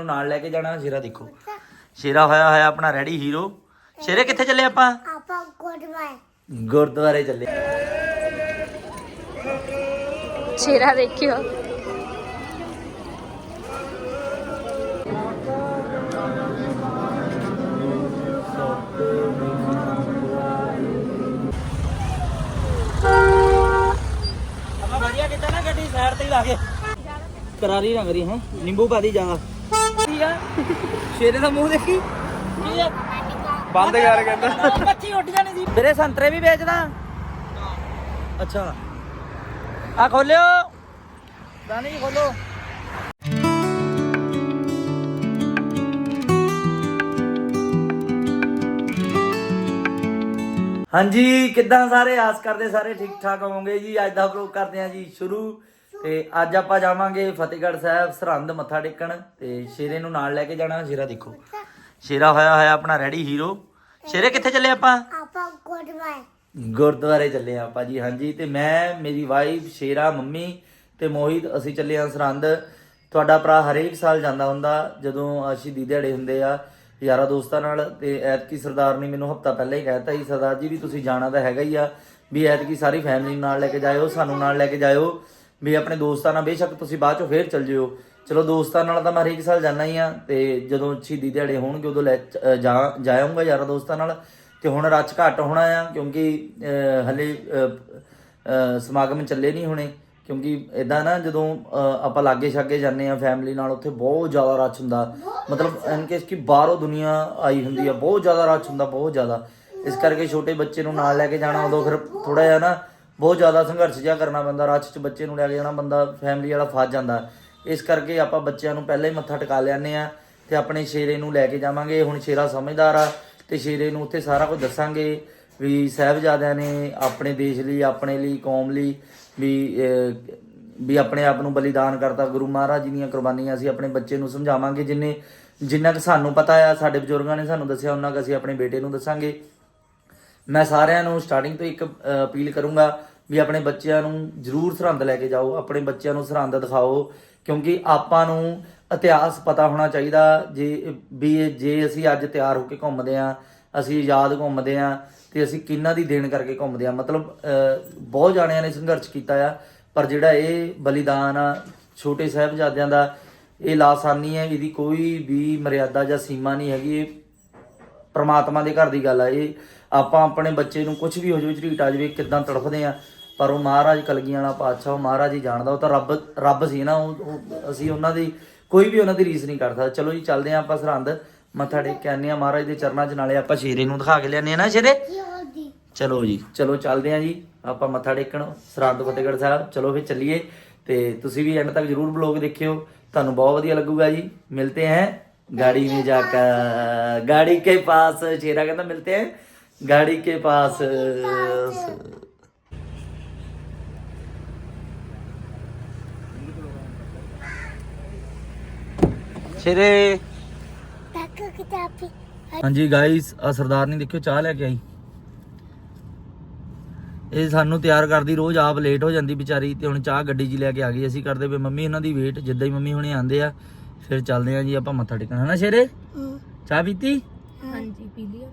ਨੂੰ ਨਾਲ ਲੈ ਕੇ ਜਾਣਾ ਸ਼ੇਰਾ ਦੇਖੋ। ਸ਼ੇਰਾ ਹੋਇਆ ਹੋਇਆ ਆਪਣਾ ਰੈਡੀ ਹੀਰੋ ਸ਼ੇਰੇ ਕਿੱਥੇ ਚੱਲੇ ਆਪਾਂ? ਗੁਰਦੁਆਰੇ। ਚੱਲੇ। ਸ਼ੇਰਾ ਦੇਖਿਓ। ਆਪਾਂ ਵਧੀਆ ਕੀਤਾ ਨਾ ਗੱਡੀ ਸਾਈਡ ਤੇ ਹੀ ਲਾ ਕੇ। ਕਰਾਰੀ ਨਾ ਕਰੀ ਹਾਂ। ਨਿੰਬੂ ਪਾ ਦੀ ਜ਼ਿਆਦਾ। ਕੀ ਆ। ਸ਼ੇਰੇ ਦਾ ਮੂੰਹ ਦੇਖੀ? ਕੀ ਆ ਬੰਦ ਯਾਰ ਕਹਿੰਦਾ। ਮੱਛੀ ਉੱਡ ਜਾਣੀ ਸੀ ਵੀਰੇ ਸੰਤਰੇ ਵੀ ਵੇਚਦਾ। ਅੱਛਾ। ਆ ਖੋਲਿਓ। ਦਾਨੀ ਖੋਲੋ। ਹਾਂਜੀ, ਕਿੱਦਾਂ ਸਾਰੇ? ਆਸ ਕਰਦੇ ਸਾਰੇ ਠੀਕ ਠਾਕ ਹੋਵੋਗੇ ਜੀ। ਅੱਜ ਦਾ ਵਲੋਗ ਕਰਦੇ ਹਾਂ ਜੀ, ਸ਼ੁਰੂ। ਤੇ ਅੱਜ ਆਪਾਂ ਜਾਵਾਂਗੇ ਫਤਿਹਗੜ੍ਹ ਸਾਹਿਬ ਸਰਹੰਦ ਮੱਥਾ ਟੇਕਣ ਤੇ ਸ਼ੇਰੇ ਨੂੰ ਨਾਲ ਲੈ ਕੇ ਜਾਣਾ ਸ਼ੇਰਾ ਦੇਖੋ। ਸ਼ੇਰਾ ਹੋਇਆ ਹੋਇਆ ਆਪਣਾ ਰੈਡੀ ਹੀਰੋ ਸ਼ੇਰੇ ਕਿੱਥੇ ਚੱਲੇ ਆਪਾਂ? ਆਪਾਂ ਗੁੱਡਬਾਏ ਗੁਰਦੁਆਰੇ ਚੱਲੇ ਆ ਆਪਾਂ ਜੀ ਹਾਂਜੀ। ਤੇ ਮੈਂ ਮੇਰੀ ਵਾਈਫ ਸ਼ੇਰਾ ਮੰਮੀ ਤੇ ਮੋਹਿਤ ਅਸੀਂ ਚੱਲੇ ਆ ਸਰਹੰਦ। ਤੁਹਾਡਾ ਭਰਾ ਹਰੇਕ ਸਾਲ ਜਾਂਦਾ ਹੁੰਦਾ ਜਦੋਂ ਅਸੀਂ ਦੀ ਦਿਹਾੜੇ ਹੁੰਦੇ ਆ ਯਾਰਾ ਦੋਸਤਾਂ ਨਾਲ। ਤੇ ਐਤਕੀ ਸਰਦਾਰ ਨੇ ਮੈਨੂੰ ਹਫਤਾ ਪਹਿਲਾਂ ਹੀ ਕਹਿਤਾ ਸੀ ਸਰਦਾਰ ਜੀ ਵੀ ਤੁਸੀਂ ਜਾਣਾ ਤਾਂ ਹੈਗਾ ਹੀ ਆ ਵੀ ਐਤਕੀ ਸਾਰੀ ਫੈਮਿਲੀ ਨਾਲ ਲੈ ਕੇ ਜਾਇਓ ਸਾਨੂੰ ਨਾਲ ਲੈ ਕੇ ਜਾਇਓ। ਵੀ ਆਪਣੇ ਦੋਸਤਾਂ ਨਾਲ ਬੇਸ਼ੱਕ ਤੁਸੀਂ ਬਾਅਦ ਚੋਂ ਫੇਰ ਚੱਲ ਜਿਓ। ਚਲੋ ਦੋਸਤਾਂ ਨਾਲ ਤਾਂ ਮੈਂ ਹਰੇਕ ਸਾਲ ਜਾਂਦਾ ਹੀ ਆ ਤੇ ਜਦੋਂ ਸ਼ਹੀਦੀ ਦਿਹਾੜੇ ਹੋਣਗੇ ਉਦੋਂ ਲੈ ਚ- ਅ, ਜਾ ਜਾਇਆਉਂਗਾ ਯਾਰਾ ਦੋਸਤਾਂ ਨਾਲ। ਤੇ ਹੁਣ ਰੱਚ ਘੱਟ ਹੋਣਾ ਆ ਕਿਉਂਕਿ ਹਲੇ ਸਮਾਗਮ ਚੱਲੇ ਨਹੀਂ ਹੋਣੇ। ਕਿਉਂਕਿ ਇਦਾਂ ਨਾ ਜਦੋਂ ਆਪਾਂ ਲਾਗੇ ਛਾਗੇ ਜਾਂਦੇ ਆ ਫੈਮਿਲੀ ਨਾਲ ਉੱਥੇ ਬਹੁਤ ਜ਼ਿਆਦਾ ਰੱਛ ਹੁੰਦਾ। ਮਤਲਬ ਇਨ ਕੇਸ ਕਿ ਬਾਹਰੋਂ ਦੁਨੀਆ ਆਈ ਹੁੰਦੀ ਆ ਬਹੁਤ ਜ਼ਿਆਦਾ ਰੱਛ ਹੁੰਦਾ ਬਹੁਤ ਜ਼ਿਆਦਾ। ਇਸ ਕਰਕੇ ਛੋਟੇ ਬੱਚੇ ਨੂੰ ਨਾਲ ਲੈ ਕੇ ਜਾਣਾ ਉਦੋਂ ਫਿਰ ਥੋੜਾ ਜਿਹਾ ਨਾ ਬਹੁਤ ਜ਼ਿਆਦਾ ਸੰਘਰਸ਼ ਜਿਹਾ ਕਰਨਾ ਪੈਂਦਾ ਰੱਛ 'ਚ ਬੱਚੇ ਨੂੰ ਲੈ ਕੇ ਜਾਣਾ ਬੰਦਾ ਫੈਮਿਲੀ ਵਾਲਾ ਫਸ ਜਾਂਦਾ। ਇਸ ਕਰਕੇ ਆਪਾਂ ਬੱਚਿਆਂ ਨੂੰ ਪਹਿਲਾਂ ਹੀ ਮੱਥਾ ਟਿਕਾ ਲਿਆਨੇ ਆ ਤੇ ਆਪਣੇ ਸ਼ੇਰੇ ਨੂੰ ਲੈ ਕੇ ਜਾਵਾਂਗੇ। ਹੁਣ ਸ਼ੇਰਾ ਸਮਝਦਾਰ ਆ ਤੇ ਸ਼ੇਰੇ ਨੂੰ ਉੱਥੇ ਸਾਰਾ ਕੁਝ ਦੱਸਾਂਗੇ ਵੀ ਸਾਹਿਬਜ਼ਾਦਿਆਂ ਨੇ ਆਪਣੇ ਦੇਸ਼ ਲਈ, ਆਪਣੇ ਲਈ, ਕੌਮ ਲਈ ਵੀ ਵੀ ਆਪਣੇ ਆਪ ਨੂੰ ਬਲੀਦਾਨ ਕਰਤਾ। ਗੁਰੂ ਮਹਾਰਾਜ ਜੀ ਦੀਆਂ ਕੁਰਬਾਨੀਆਂ ਅਸੀਂ ਆਪਣੇ ਬੱਚੇ ਨੂੰ ਸਮਝਾਵਾਂਗੇ। ਜਿੰਨੇ, ਜਿੰਨਾ ਕਿ ਸਾਨੂੰ ਪਤਾ ਆ, ਸਾਡੇ ਬਜ਼ੁਰਗਾਂ ਨੇ ਸਾਨੂੰ ਦੱਸਿਆ, ਉਹਨਾਂ ਕਿ ਅਸੀਂ ਆਪਣੇ ਬੇਟੇ ਨੂੰ ਦੱਸਾਂਗੇ। ਮੈਂ ਸਾਰਿਆਂ ਨੂੰ ਸਟਾਰਟਿੰਗ ਤੋਂ ਇੱਕ ਅਪੀਲ ਕਰੂੰਗਾ ਵੀ ਆਪਣੇ ਬੱਚਿਆਂ ਨੂੰ ਜ਼ਰੂਰ ਸਰਹੰਦ ਲੈ ਕੇ ਜਾਓ, ਆਪਣੇ ਬੱਚਿਆਂ ਨੂੰ ਸਰਹੰਦ ਦਿਖਾਓ, ਕਿਉਂਕਿ ਆਪਾਂ ਨੂੰ ਇਤਿਹਾਸ ਪਤਾ ਹੋਣਾ ਚਾਹੀਦਾ ਜੇ, ਵੀ ਜੇ ਅਸੀਂ ਅੱਜ ਤਿਆਰ ਹੋ ਕੇ ਘੁੰਮਦੇ ਆਂ ਅਸੀਂ ਆਜ਼ਾਦ ਘੁੰਮਦੇ ਆਂ ਤੇ ਅਸੀਂ ਕਿੰਨਾ ਦੀ ਦੇਣ ਕਰਕੇ ਘੁੰਮਦੇ ਆਂ ਮਤਲਬ ਬਹੁਤ ਜਾਣਿਆਂ ਨੇ ਸੰਘਰਸ਼ ਕੀਤਾ ਆ, ਪਰ ਜਿਹੜਾ ਇਹ ਬਲੀਦਾਨ ਆ ਛੋਟੇ ਸਾਹਿਬਜ਼ਾਦਿਆਂ ਦਾ, ਇਹ ਲਾਸਾਨੀ ਹੈ, ਇਹਦੀ ਕੋਈ ਵੀ ਮਰਿਆਦਾ ਜਾਂ ਸੀਮਾ ਨਹੀਂ ਹੈਗੀ, ਇਹ ਪ੍ਰਮਾਤਮਾ ਦੇ ਘਰ ਦੀ ਗੱਲ ਆ। ਇਹ ਆਪਾਂ ਆਪਣੇ ਬੱਚੇ ਨੂੰ ਕੁਝ ਵੀ ਹੋ ਜਾਵੇ, ਝਰੀਟ ਆ ਜਾਵੇ, ਕਿਦਾਂ ਤੜਫਦੇ ਆ ਪਰ ਉਹ ਮਹਾਰਾਜ ਕਲਗੀਆਂ ਵਾਲਾ ਪਾਤਸ਼ਾਹ ਉਹ ਮਹਾਰਾਜ ਹੀ ਜਾਣਦਾ ਉਹ ਤਾਂ ਰੱਬ ਰੱਬ ਸੀ ਨਾ ਉਹ ਉਹ- ਅਸੀਂ ਉਹਨਾਂ ਦੀ ਕੋਈ ਵੀ ਉਹਨਾਂ ਦੀ ਰੀਸ ਨਹੀਂ ਕਰਦਾ ਚਲੋ ਜੀ ਚੱਲਦੇ ਆ ਆਪਾਂ ਸਰਹੰਦ ਮੱਥਾ ਟੇਕ ਕੇ ਆਨੇ ਆ ਮਹਾਰਾਜ ਦੇ ਚਰਨਾਂ 'ਚ ਨਾਲੇ ਆਪਾਂ ਸ਼ੇਰੇ ਨੂੰ ਦਿਖਾ ਕੇ ਲਿਆਨੇ ਆ ਨਾ ਸ਼ੇਰੇ ਕੀ ਹੋਦੀ ਚਲੋ ਜੀ ਚਲੋ ਚੱਲਦੇ ਆ ਜੀ ਆਪਾਂ ਮੱਥਾ ਟੇਕਣ ਸਰਹੰਦ ਫਤਿਹਗੜ੍ਹ ਸਾਹਿਬ ਚਲੋ ਫਿਰ ਚੱਲੀਏ ਤੇ ਤੁਸੀਂ ਵੀ ਐਂਡ ਤੱਕ ਜਰੂਰ ਬਲੌਗ ਦੇਖਿਓ ਤੁਹਾਨੂੰ ਬਹੁਤ ਵਧੀਆ ਲੱਗੂਗਾ ਜੀ ਮਿਲਤੇ हैं गाड़ी में जाकर गाड़ी के पास शेरा कहता मिलते हैं गाड़ी के पास ਸ਼ੇਰੇ। ਤੱਕ ਕਿਤਾਬੀ। ਹਾਂਜੀ ਗਾਇਸ ਆ ਸਰਦਾਰ ਨਹੀਂ ਦੇਖਿਓ ਚਾਹ ਲੈ ਕੇ ਆਈ। ਇਹ ਸਾਨੂੰ ਤਿਆਰ ਕਰਦੀ ਰੋਜ਼ ਆਪ ਲੇਟ ਹੋ ਜਾਂਦੀ ਵਿਚਾਰੀ ਤੇ ਹੁਣ ਚਾਹ ਗੱਡੀ 'ਚ ਲੈ ਕੇ ਆ ਗਈ। ਅਸੀਂ ਕਰਦੇ ਪਏ ਮੰਮੀ ਇਹਨਾਂ ਦੀ ਵੇਟ ਜਿੱਦਾਂ ਹੀ ਮੰਮੀ ਹੁਣੇ ਆਂਦੇ ਆ ਫਿਰ ਚੱਲਦੇ ਆ ਜੀ ਆਪਾਂ ਮੱਥਾ ਟੇਕਣ। ਹਨਾ ਸ਼ੇਰੇ? ਚਾਹ ਪੀਤੀ? ਹਾਂਜੀ ਪੀ ਲਈ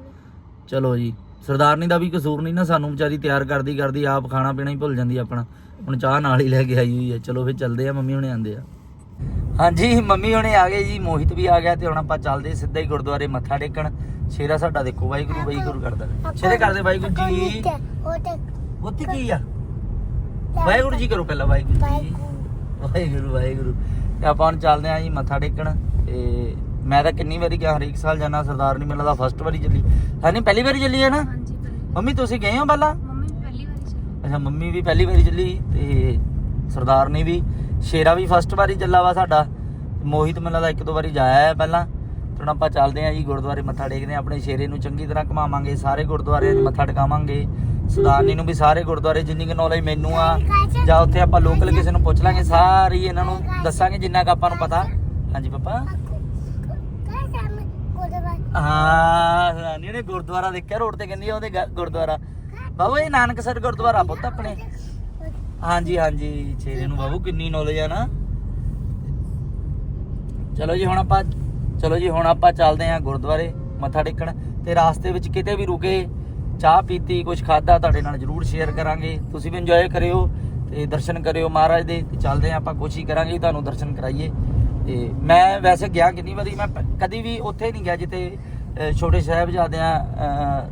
ਚਲੋ ਜੀ ਸਰਦਾਰਨੀ ਦਾ ਵੀ ਕਸੂਰ ਨਹੀਂ ਨਾ ਸਾਨੂੰ ਵਿਚਾਰੀ ਤਿਆਰ ਕਰਦੀ ਕਰਦੀ ਆਪ ਖਾਣਾ ਪੀਣਾ ਹੀ ਭੁੱਲ ਜਾਂਦੀ ਆਪਣਾ। ਹੁਣ ਚਾਹ ਨਾਲ ਹੀ ਲੈ ਕੇ ਆਈ ਹੋਈ ਹੈ ਚਲੋ ਫਿਰ ਚੱਲਦੇ ਆ ਮੰਮੀ ਹੁਣੇ ਆਂਦੇ ਆ। ਹਾਂਜੀ ਮੰਮੀ ਹੁਣੇ ਆ ਗਏ ਜੀ ਮੋਹਿਤ ਵੀ ਆ ਗਿਆ ਤੇ ਹੁਣ ਆਪਾਂ ਚੱਲਦੇ ਸਿੱਧਾ ਹੀ ਗੁਰਦੁਆਰੇ ਮੱਥਾ ਟੇਕਣ। ਸ਼ੇਰਾ ਸਾਡਾ ਦੇਖੋ ਵਾਹਿਗੁਰੂ ਵਾਹਿਗੁਰੂ ਕਰਦਾ ਸ਼ੇਰੇ ਕਰਦੇ ਵਾਹਿਗੁਰੂ ਜੀ। ਉਹ ਤੇ ਉੱਥੇ ਕੀ ਆ? ਵਾਹਿਗੁਰੂ ਜੀ ਕਰੋ ਪਹਿਲਾਂ ਵਾਹਿਗੁਰੂ ਜੀ। ਵਾਹਿਗੁਰੂ। ਵਾਹਿਗੁਰੂ ਤੇ ਆਪਾਂ ਹੁਣ ਚੱਲਦੇ ਆਂ ਜੀ ਮੱਥਾ ਟੇਕਣ। ਤੇ ਮੈਂ ਤਾਂ ਕਿੰਨੀ ਵਾਰੀ ਗਿਆ ਹਰੇਕ ਸਾਲ ਜਾਣਾ ਸਰਦਾਰ ਨਹੀਂ ਮੈਨੂੰ ਲੱਗਦਾ ਫਸਟ ਵਾਰੀ ਚੱਲੀ। ਹੈ ਨਹੀਂ ਪਹਿਲੀ ਵਾਰੀ ਚੱਲੀ ਹੈ ਨਾ? ਹਾਂਜੀ ਮੰਮੀ ਤੁਸੀਂ ਗਏ ਹੋ ਪਹਿਲਾਂ? ਮੰਮੀ ਪਹਿਲੀ ਵਾਰੀ ਚੱਲੀ। ਅੱਛਾ ਮੰਮੀ ਵੀ ਪਹਿਲੀ ਵਾਰੀ ਚੱਲੀ ਤੇ ਸਰਦਾਰ ਨੇ ਵੀ। ਸ਼ੇਰਾ ਵੀ ਫਸਟ ਵਾਰੀ ਚੱਲਾ ਵਾ ਸਾਡਾ। ਮੋਹਿਤ ਮੈਨੂੰ ਦਾ ਇੱਕ ਦੋ ਵਾਰੀ ਜਾਇਆ ਹੈ ਪਹਿਲਾਂ। ਹੁਣ ਆਪਾਂ ਚੱਲਦੇ ਆਂ ਜੀ, ਗੁਰਦੁਆਰੇ ਮੱਥਾ ਟੇਕਦੇ ਆਂ ਆਪਣੇ ਸ਼ੇਰੇ ਨੂੰ ਚੰਗੀ ਤਰ੍ਹਾਂ ਘੁਮਾਵਾਂਗੇ, ਸਾਰੇ ਗੁਰਦੁਆਰਿਆਂ 'ਚ ਮੱਥਾ ਟਿਕਾਵਾਂਗੇ। ਸਦਾਨੀ ਨੂੰ ਵੀ ਸਾਰੇ ਗੁਰਦੁਆਰੇ ਜਿੰਨੀ ਕੁ ਨੌਲੇਜ ਮੈਨੂੰ ਆ, ਜਾਂ ਉੱਥੇ ਆਪਾਂ ਲੋਕਲ ਕਿਸੇ ਨੂੰ ਪੁੱਛ ਲਾਂਗੇ, ਸਾਰੀ ਇਹਨਾਂ ਨੂੰ ਦੱਸਾਂਗੇ, ਜਿੰਨਾ ਕ ਆਪਾਂ ਨੂੰ ਪਤਾ। ਹਾਂਜੀ ਪਾਪਾ। ਹਾਂ ਨੇ ਗੁਰਦੁਆਰਾ ਦੇਖਿਆ, ਰੋਡ ਤੇ ਕਹਿੰਦੀ ਆ, ਉਹਦੇ ਗੁਰਦੁਆਰਾ। ਬਾਬੂ ਇਹ ਨਾਨਕਸਰ ਗੁਰਦੁਆਰਾ ਪੁੱਤ ਆਪਣੇ। ਹਾਂਜੀ ਹਾਂਜੀ ਛੇਰੇ ਨੂੰ ਬਾਬੂ ਕਿੰਨੀ ਨੌਲੇਜ ਆ ਨਾ। ਚਲੋ ਜੀ, ਹੁਣ ਆਪਾਂ ਚਲੋ ਜੀ, ਹੁਣ ਆਪਾਂ ਚੱਲਦੇ ਹਾਂ ਗੁਰਦੁਆਰੇ, ਮੱਥਾ ਟੇਕਣ। ਤੇ ਰਾਸਤੇ ਵਿੱਚ ਕਿਤੇ ਵੀ ਰੁਕੇ, ਚਾਹ ਪੀਤੀ ਕੁਝ ਖਾਦਾ ਤੁਹਾਡੇ ਨਾਲ ਜਰੂਰ ਸ਼ੇਅਰ ਕਰਾਂਗੇ। ਤੁਸੀਂ ਵੀ ਇੰਜੋਏ ਕਰਿਓ ਤੇ ਦਰਸ਼ਨ ਕਰਿਓ ਮਹਾਰਾਜ ਦੇ। ਤੇ ਚੱਲਦੇ ਹਾਂ ਆਪਾਂ, ਕੋਸ਼ਿਸ਼ ਕਰਾਂਗੇ ਤੁਹਾਨੂੰ ਦਰਸ਼ਨ ਕਰਾਈਏ। ਤੇ ਮੈਂ ਵੈਸੇ ਗਿਆ ਕਿੰਨੀ ਵਾਰੀ, ਮੈਂ ਪ- ਕਦੀ ਵੀ ਉੱਥੇ ਨਹੀਂ ਗਿਆ ਜਿੱਥੇ ਛੋਟੇ ਸਾਹਿਬਜ਼ਾਦਿਆਂ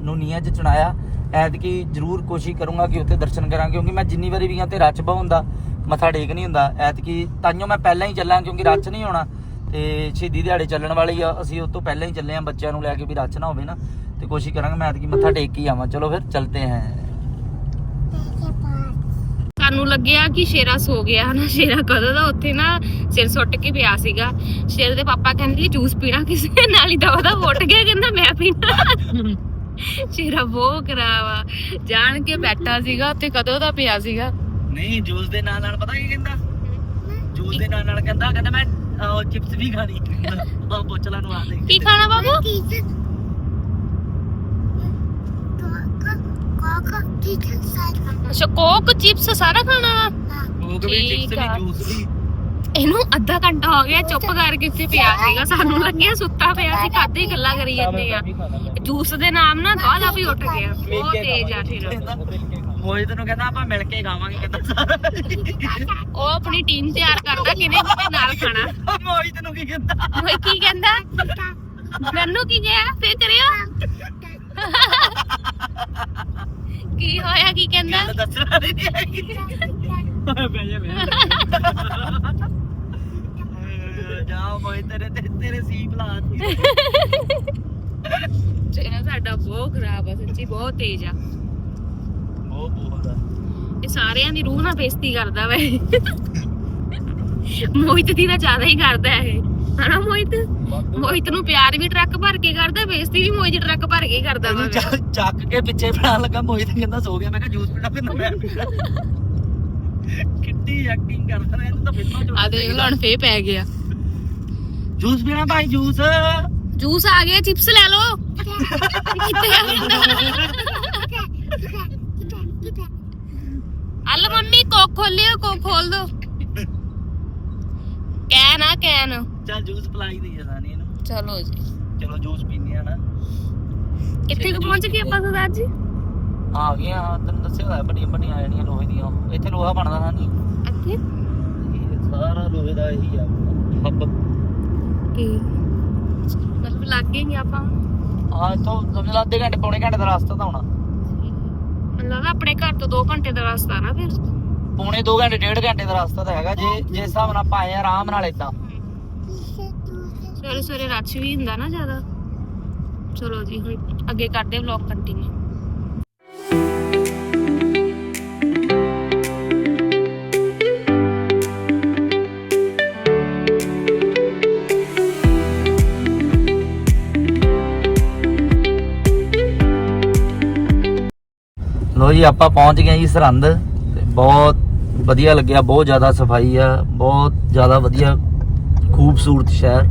ਨੂੰ ਨੀਹਾਂ 'ਚ ਚਣਾਇਆ ਐਤਕੀ ਜਰੂਰ ਕੋਸ਼ਿਸ਼ ਕਰੂੰਗਾ ਕਿ ਉੱਥੇ ਦਰਸ਼ਨ ਕਰਾਂ, ਕਿਉਂਕਿ ਮੈਂ ਜਿੰਨੀ ਵਾਰੀ ਵੀ ਗਿਆ ਤੇ ਰੱਛ ਹੁੰਦਾ, ਮੱਥਾ ਟੇਕ ਨਹੀਂ ਹੁੰਦਾ। ਐਤਕੀ ਤਾਈਓ ਮੈਂ ਪਹਿਲਾਂ ਹੀ ਚੱਲਾਂ, ਕਿਉਂਕਿ ਰੱਛ ਨਹੀਂ ਹੋਣਾ। ਤੇ ਸ਼ਹੀਦੀ ਦਿਹਾੜੇ ਚੱਲਣ ਵਾਲੀ ਆ, ਅਸੀਂ ਉਸ ਤੋਂ ਪਹਿਲਾਂ ਹੀ ਚੱਲੇ ਆ ਬੱਚਿਆਂ ਨੂੰ ਲੈ ਕੇ ਵੀ ਰੱਛ ਨਾ ਹੋਵੇ ਨਾ। ਤੇ ਕੋਸ਼ਿਸ਼ ਕਰਾਂਗੇ ਮੈਂ ਐਤਕੀ ਮੱਥਾ ਟੇਕ ਕੇ ਆਵਾਂ। ਚਲੋ ਫਿਰ ਚਲਤੇ ਹਾਂ। ਸਾਨੂੰ ਲੱਗਿਆ ਕਿ ਸ਼ੇਰਾ ਸੋ ਗਿਆ ਹਨਾ ਸ਼ੇਰਾ ਕਦੋਂ ਦਾ? ਉੱਥੇ ਨਾ ਸਿਰ ਸੁੱਟ ਕੇ ਪਿਆ ਸੀਗਾ। ਸ਼ੇਰ ਦੇ ਪਾਪਾ ਕਹਿੰਦੇ, ਜੂਸ ਪੀਣਾ ਕਿਸੇ ਨਾਲ? ਹੀ ਦਵਾ ਦਾ ਉੱਠ ਗਿਆ, ਕਹਿੰਦਾ, ਮੈਂ ਪੀਣਾ। ਸ਼ੇਰਾ ਬਹੁਤ ਖਰਾਵਾ ਜਾਣ ਕੇ ਬੈਠਾ ਸੀਗਾ ਉੱਥੇ ਕਦੋਂ ਦਾ ਪਿਆ ਸੀਗਾ? ਨਹੀਂ ਜੂਸ ਦੇ ਨਾਲ ਨਾਲ ਪਤਾ ਕੀ ਕਹਿੰਦਾ? ਜੂਸ ਦੇ ਨਾਲ ਨਾਲ ਕਹਿੰਦਾ ਕਹਿੰਦਾ ਮੈਂ ਚਿਪਸ ਵੀ ਖਾਣੀ ਉਹ ਪੁੱਛ ਲਾ ਨੂੰ ਆ ਦੇ ਕੀ ਖਾਣਾ ਬਾਬੂ? ਕੋਕਾ ਕੋਕਾ ਕੋਕ ਚਿਪਸ ਸਾਰਾ ਖਾਣਾ ਵਾ? ਉਹ ਵੀ ਚਿਪਸ। ਵੀ ਜੂਸ ਵੀ। ਇਹਨੂੰ ਅੱਧਾ ਘੰਟਾ ਹੋ ਗਿਆ ਚੁੱਪ ਕਰਕੇ ਇੱਥੇ ਪਿਆ ਸੀਗਾ। ਸਾਨੂੰ ਲੱਗਿਆ ਸੁੱਤਾ ਪਿਆ ਸੀ ਕਾਦੇ ਹੀ ਗੱਲਾਂ ਕਰੀ ਜਾਂਦੇ ਆ। ਜੂਸ ਦੇ ਨਾਮ ਨਾ ਗਾਲਾ ਵੀ ਉੱਠ ਗਿਆ। ਬਹੁਤ ਤੇਜ਼ ਆ ਫਿਰ। ਮੋਹਿਤ ਨੂੰ ਕਹਿੰਦਾ ਆਪਾਂ ਮਿਲ ਕੇ ਖਾਵਾਂਗੇ ਕਹਿੰਦਾ ਸਾਰਾ। ਉਹ ਆਪਣੀ ਟੀਮ ਤਿਆਰ ਕਰਦਾ ਕਿਨੇ ਕਿਨੇ ਨਾਲ ਖਾਣਾ। ਮੋਹਿਤ ਨੂੰ ਕੀ ਕਹਿੰਦਾ? ਓਏ ਕੀ ਕਹਿੰਦਾ? ਮੈਨੂੰ ਕੀ ਕਿਹਾ? ਫੇਰ ਕਰਿਓ। ਕੀ ਹੋਇਆ ਕੀ ਕਹਿੰਦਾ? ਦੱਸਣਾ ਨਹੀਂ ਹੈਗੀ ਬਹਿ ਜਾ ਜਾ। ਜਾ ਮੋਹਿਤ ਤੇਰੇ ਤੇ ਤੇਰੇ ਸੀਪ ਲਾਤੀ ਚਿਹਰਾ ਸਾਡਾ ਬਹੁਤ ਖਰਾਬ ਆ ਸੱਚੀ ਬਹੁਤ ਤੇਜ਼ ਆ। ਉਹ ਬਹੁਤ ਆ ਇਹ ਸਾਰਿਆਂ ਦੀ ਰੂਹ ਨਾਲ ਬੇਇੱਜ਼ਤੀ ਕਰਦਾ ਵਾ। ਮੋਹਿਤ ਦੀ ਤਾਂ ਜ਼ਿਆਦਾ ਹੀ ਕਰਦਾ ਇਹ। ਹਨਾ ਮੋਹਿਤ? ਮੋਹਿਤ ਨੂੰ ਪਿਆਰ ਵੀ ਟਰੱਕ ਭਰ ਕੇ ਕਰਦਾ ਬੇਇੱਜ਼ਤੀ ਵੀ ਮੋਹਿਤ ਟਰੱਕ ਭਰ ਕੇ ਕਰਦਾ ਵਾ ਚੱਕ- ਕੇ ਪਿੱਛੇ ਫੜਾਉਣ ਲੱਗਾ ਮੋਹਿਤ ਕਹਿੰਦਾ ਸੋ ਗਿਆ ਮੈਂ ਕਿਹਾ ਜੂਸ ਪੀਣਾ ਫਿਰ ਮੈਂ ਕਿੱਡੀ ਐਕਟਿੰਗ ਕਰਦਾ ਨਾ ਇਹਨੂੰ ਤਾਂ ਫਿਲਮਾਂ ਆ ਦੇਖ ਲਓ ਹੁਣ ਫੇਰ ਪੈ ਗਿਆ। ਜੂਸ ਪੀਣਾ ਭਾਈ ਜੂਸ। ਜੂਸ ਆ ਗਿਆ ਚਿਪਸ ਲੈ ਲਓ। ਕਿੱਥੇ ਆ ਅੱਲ ਮੰਮੀ ਕੋਕ ਖੋਲਿਓ ਕੋਕ ਖੋਲ ਦੋ। ਕੈਨ ਆ ਕੈਨ। ਚੱਲ ਜੂਸ ਪਲਾਈ ਦੇ ਜਾਨੀ ਇਹਨੂੰ ਚਲੋ ਜੀ। ਚਲੋ ਜੂਸ ਪੀਨੇ ਆ ਨਾ। ਕਿੱਥੇ ਕੁ ਪਹੁੰਚ ਗਏ ਆਪਾਂ ਸਰਦਾਰ ਜੀ? ਆ ਗਏ ਆ ਤੈਨੂੰ ਦੱਸਿਆ ਹੋਇਆ ਬੜੀਆਂ ਬੜੀਆਂ ਜਿਹੜੀਆਂ ਲੋਹੇ ਦੀਆਂ ਇੱਥੇ ਲੋਹਾ ਬਣਦਾ ਨਾ ਨਹੀਂ ਇੱਥੇ ਇਹ ਸਾਰਾ ਲੋਹੇ ਦਾ ਇਹੀ ਆ ਹੱਬ। ਕੀ ਮਤਲਬ ਲੱਗ ਗਏ ਨਹੀਂ ਆਪਾਂ। ਆ ਇੱਥੋਂ ਸਮਝ ਲਾ ਅੱਧੇ ਘੰਟੇ ਪੌਣੇ ਘੰਟੇ ਦਾ ਰਸਤਾ ਤਾਂ ਹੋਣਾ। ਮੈਨੂੰ ਲੱਗਦਾ ਆਪਣੇ ਘਰ ਤੋਂ 2 ਘੰਟੇ ਦਾ ਰਸਤਾ ਨਾ ਫਿਰ। ਪੌਣੇ 2 ਘੰਟੇ ਡੇਢ ਘੰਟੇ ਦਾ ਰਸਤਾ ਤਾਂ ਹੈਗਾ ਜੇ ਜੇ ਹਿਸਾਬ ਨਾਲ ਪਾਏ ਆਰਾਮ ਨਾਲ ਇਦਾਂ। ਸਵੇਰੇ ਸਵੇਰੇ ਰੱਛ ਵੀ ਹੁੰਦਾ ਨਾ ਜ਼ਿਆਦਾ। ਚਲੋ ਜੀ ਹੁਣ ਅੱਗੇ ਕਰਦੇ ਵਲੌਗ ਕੰਟੀਨਿਊ ਲੋ ਜੀ ਆਪਾਂ ਪਹੁੰਚ ਗਏ ਜੀ ਸਰਹੰਦ। ਤੇ ਬਹੁਤ ਵਧੀਆ ਲੱਗਿਆ ਬਹੁਤ ਜ਼ਿਆਦਾ ਸਫ਼ਾਈ ਆ ਬਹੁਤ ਜ਼ਿਆਦਾ ਵਧੀਆ ਖੂਬਸੂਰਤ ਸ਼ਹਿਰ।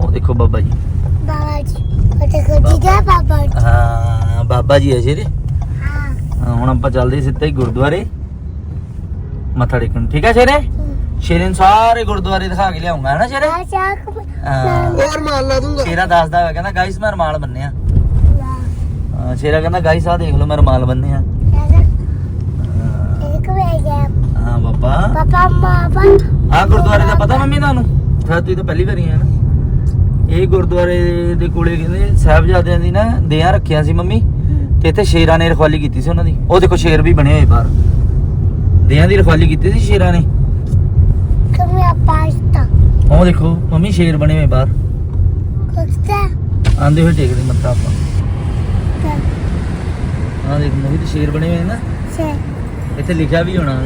ਉਹ ਦੇਖੋ ਬਾਬਾ ਜੀ। ਬਾਬਾ ਜੀ ਉਹ ਬਾਬਾ। ਜੀ। ਹਾਂ ਬਾਬਾ ਜੀ ਹੈ। ਹਾਂ, ਹੁਣ ਆਪਾਂ ਚੱਲਦੇ ਸਿੱਧੇ ਹੀ ਗੁਰਦੁਆਰੇ। ਮੱਥਾ ਟੇਕਣ। ਠੀਕ ਹੈ ਸ਼ੇਰੇ? ਸ਼ੇਰੇ ਨੂੰ ਸਾਰੇ ਗੁਰਦੁਆਰੇ ਦਿਖਾ ਕੇ ਲਿਆਉਂਗਾ ਹੈ ਨਾ ਸ਼ੇਰੇ? ਜਾ ਹਾਂ। ਹੋਰ ਮਾਰ ਲਾ ਦੂੰਗਾ। ਸ਼ੇਰਾ ਦੱਸਦਾ ਹੋਇਆ ਕਹਿੰਦਾ ਗਾਇਸ ਮੈਂ ਰਮਾਲ ਬੰਨਿਆ ਹਾਂ, ਸ਼ੇਰਾ ਕਹਿੰਦਾ ਗਾਇਸ ਆ ਦੇਖ ਲਓ ਮੈਂ ਰਮਾਲ ਹਾਂ। ਪਾਪਾ। ਮਾਪਾ ਆ ਗੁਰਦੁਆਰੇ ਦਾ ਪਤਾ ਮੰਮੀ ਤੁਹਾਨੂੰ? ਸ਼ਾਇਦ ਤੁਸੀਂ ਤਾਂ ਪਹਿਲੀ ਵਾਰੀ ਆਏ ਨਾ। ਇਹ ਗੁਰਦੁਆਰੇ ਦੇ ਕੋਲੇ ਕਹਿੰਦੇ ਸਾਹਿਬਜ਼ਾਦਿਆਂ ਦੀ ਨਾ ਦਿਆਂ ਰੱਖਿਆ ਸੀ ਮੰਮੀ ਤੇ ਇੱਥੇ ਸ਼ੇਰਾਂ ਨੇ ਰਖਵਾਲੀ ਕੀਤੀ ਸੀ ਉਹਨਾਂ ਦੀ। ਉਹ ਦੇਖੋ ਸ਼ੇਰ ਵੀ ਬਣੇ ਹੋਏ ਬਾਹਰ। ਦਿਆਂ ਦੀ ਰਖਵਾਲੀ ਕੀਤੀ ਸੀ ਸ਼ੇਰਾਂ ਨੇ। ਕਮੇ ਉਹ ਦੇਖੋ ਮੰਮੀ ਸ਼ੇਰ ਬਣੇ ਹੋਏ ਬਾਹਰ। ਕੋਸਤਾ ਆਂਦੇ ਹੋਏ ਟੇਕਦੇ ਮੱਥਾ ਆਪਾਂ। ਆ ਦੇਖ ਮੰਮੀ ਤੇ ਸ਼ੇਰ ਬਣੇ ਹੋਏ ਨਾ? ਸੇ ਇੱਥੇ ਲਿਖਿਆ ਵੀ ਹੋਣਾ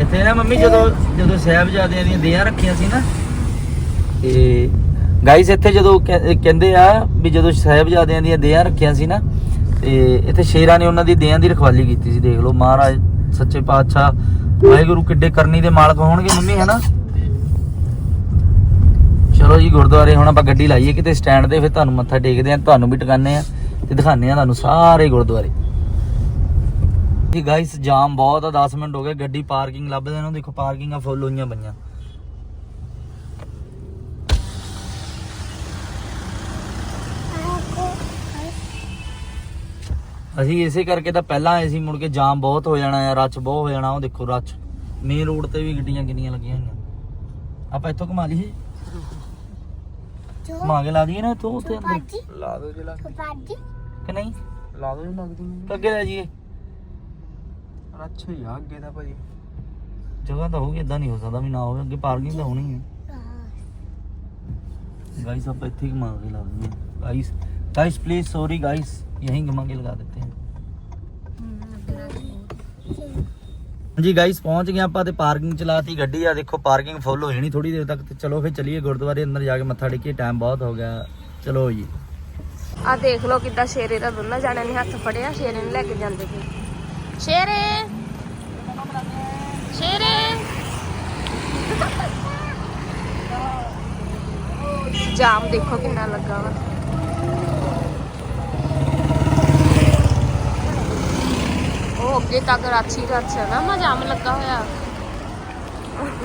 ਇੱਥੇ ਨਾ ਮੰਮੀ ਜਦੋਂ ਜਦੋਂ ਸਾਹਿਬਜ਼ਾਦਿਆਂ ਦੀਆਂ ਦਿਆਂ ਰੱਖੀਆਂ ਸੀ ਨਾ ਤੇ ਗਾਈਸ ਇੱਥੇ ਜਦੋਂ ਕਹਿ- ਕਹਿੰਦੇ ਆ ਵੀ ਜਦੋਂ ਸਾਹਿਬਜ਼ਾਦਿਆਂ ਦੀਆਂ ਦਿਆਂ ਰੱਖੀਆਂ ਸੀ ਨਾ ਤੇ ਇੱਥੇ ਸ਼ੇਰਾਂ ਨੇ ਉਹਨਾਂ ਦੀ ਦਿਆਂ ਦੀ ਰਖਵਾਲੀ ਕੀਤੀ ਸੀ। ਦੇਖ ਲਓ ਮਹਾਰਾਜ ਸੱਚੇ ਪਾਤਸ਼ਾਹ ਵਾਹਿਗੁਰੂ ਕਿੱਡੇ ਕਰਨੀ ਦੇ ਮਾਲਕ ਹੋਣਗੇ ਮੰਮੀ ਹਨਾ? ਚਲੋ ਜੀ ਗੁਰਦੁਆਰੇ ਹੁਣ ਆਪਾਂ ਗੱਡੀ ਲਾਈਏ ਕਿਤੇ ਸਟੈਂਡ ਤੇ ਫਿਰ ਤੁਹਾਨੂੰ ਮੱਥਾ ਟੇਕਦੇ ਆ ਤੁਹਾਨੂੰ ਵੀ ਟਿਕਾਨੇ ਆ ਤੇ ਦਿਖਾਣੇ ਆ ਤੁਹਾਨੂੰ ਸਾਰੇ ਗੁਰਦੁਆਰੇ। ਜੀ ਗਾਇਸ ਜਾਮ ਬਹੁਤ ਆ 10 ਮਿੰਟ ਹੋ ਗਏ ਗੱਡੀ ਪਾਰਕਿੰਗ ਲੱਭਦੇ ਨੇ ਦੇਖੋ ਪਾਰਕਿੰਗਾਂ ਫੁੱਲ ਹੋਈਆਂ ਪਈਆਂ। ਅਸੀਂ ਇਸੇ ਕਰਕੇ ਤਾਂ ਪਹਿਲਾਂ ਆਏ ਸੀ ਮੁੜ ਕੇ ਜਾਮ ਬਹੁਤ ਹੋ ਜਾਣਾ ਆ ਰੱਛ ਬਹੁਤ ਹੋ ਜਾਣਾ ਉਹ ਦੇਖੋ ਰੱਛ ਮੇਨ ਰੋਡ ਤੇ ਵੀ ਗੱਡੀਆਂ ਕਿੰਨੀਆਂ ਲੱਗੀਆਂ ਹੋਈਆਂ। ਆਪਾਂ ਇੱਥੋਂ ਘੁਮਾ ਲਈਏ। ਘੁਮਾ ਕੇ ਲਾ ਦਈਏ ਨਾ ਇੱਥੋਂ ਉੱਥੇ ਅੰਦਰ। ਲਾ ਦਿਓ ਜੀ ਲਾ ਕਿ ਨਹੀਂ? ਲਾ ਦੋ ਲੱਗਦੀ ਅੱਗੇ ਲੈ ਜਾਈਏ। ਅੱਛਾ ਹੀ ਅੱਗੇ ਤਾਂ ਭਾਈ ਜਗ੍ਹਾ ਤਾਂ ਹੋਊਗੀ ਇਦਾਂ ਨਹੀਂ ਹੋ ਸਕਦਾ ਵੀ ਨਾ ਹੋਵੇ ਅੱਗੇ ਪਾਰਕਿੰਗ ਤਾਂ ਹੋਣੀ ਹੈ ਗਾਇਸ ਆਪਾਂ ਇੱਥੇ ਘੁਮਾ ਕੇ ਲਾ ਦਿੰਦੇ ਹਾਂ। Guys guys please sorry guys ਯਹੀਂ ਘੁਮਾ ਕੇ ਲਗਾ ਦਿੱਤੇ ਹਾਂ। ਜੀ ਗਾਇਸ ਪਹੁੰਚ ਗਏ ਆਪਾਂ ਤੇ ਪਾਰਕਿੰਗ ਚਲਾਤੀ ਗੱਡੀ ਆ। ਦੇਖੋ ਪਾਰਕਿੰਗ ਫੁੱਲ ਹੋ ਜਾਣੀ ਥੋੜੀ ਦੇਰ ਤੱਕ ਤੇ ਚਲੋ ਫੇ ਚਲੀਏ ਗੁਰਦੁਆਰੇ ਅੰਦਰ ਜਾ ਕੇ ਮੱਥਾ ਟੇਕੀਏ। ਟਾਈਮ ਬਹੁਤ ਹੋ ਗਿਆ। ਚਲੋ ਜੀ। ਆ ਦੇਖ ਲਓ ਕਿੱਦਾਂ ਸ਼ੇਰੇ ਦਾ ਦੋਨਾਂ ਜਾਣਿਆਂ ਨੇ ਹੱਥ ਫੜਿਆ, ਸ਼ੇਰੇ ਨੂੰ ਲੈ ਕੇ ਜਾਂਦੇ ਪਏ ਸ਼ੇਰੇ! ਸ਼ੇਰੇ! ਜਾਮ ਦੇਖੋ ਕਿੰਨਾ ਲੱਗਾ ਵਾ। ਉਹ ਅੱਗੇ ਤੱਕ ਰਾਛੀ ਰੱਛ ਹੈ ਨਾ ਮਾ ਜਾਮ ਲੱਗਾ ਹੋਇਆ।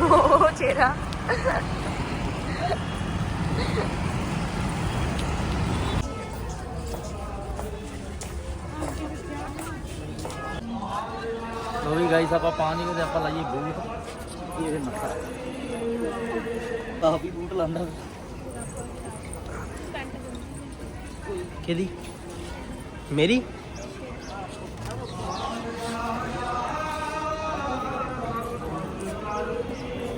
ਉਹ ਚਿਹਰਾ ਗਾਈਸ ਆਪਾਂ ਗਏ ਤੇ ਆਪਾਂ ਲਾਈਏ ਬੂਟ ਇਹ ਮੱਥਾ। ਆਹ ਵੀ ਬੂਟ ਲਾਂਦਾ ਕਿਹਦੀ? ਮੇਰੀ?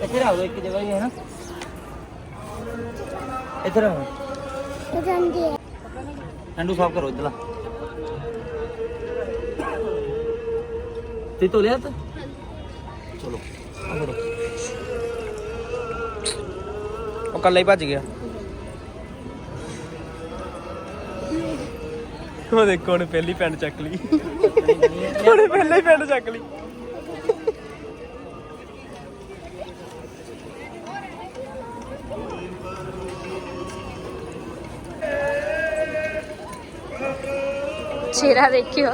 ਇੱਥੇ ਰਹੋ ਇੱਕ ਜਗ੍ਹਾ ਹੀ ਹੈ ਨਾ? ਇੱਥੇ ਰਹੋ ਜਾਂਦੀ ਹੈ ਟੰਡੂ ਸਾਫ਼ ਕਰੋ ਇਧਰਲਾ ਤੇ ਤੋ ਲਿਆ ਤਾ ਚਲੋ ਆ ਫੜੋ। ਉਹ ਕੱਲਾ ਹੀ ਭੱਜ ਗਿਆ। ਉਹ ਦੇਖੋ ਉਹਨੇ ਪਹਿਲੀ ਪੈਂਟ ਚੱਕ ਲਈ। ਉਹਨੇ ਪਹਿਲਾਂ ਹੀ ਪੈਂਟ ਚੱਕ ਲਈ। ਚਿਹਰਾ ਦੇਖਿਓ।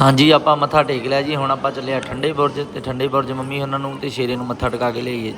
ਹਾਂਜੀ, ਆਪਾਂ ਮੱਥਾ ਟੇਕ ਲਿਆ ਜੀ। ਹੁਣ ਆਪਾਂ ਚੱਲੇ ਆ ਠੰਡੇ ਬੁਰਜ ਤੇ ਠੰਡੇ ਬੁਰਜ ਮੰਮੀ ਉਹਨਾਂ ਨੂੰ ਤੇ ਸ਼ੇਰੇ ਨੂੰ ਮੱਥਾ ਟਿਕਾ ਕੇ ਲਿਆਈਏ।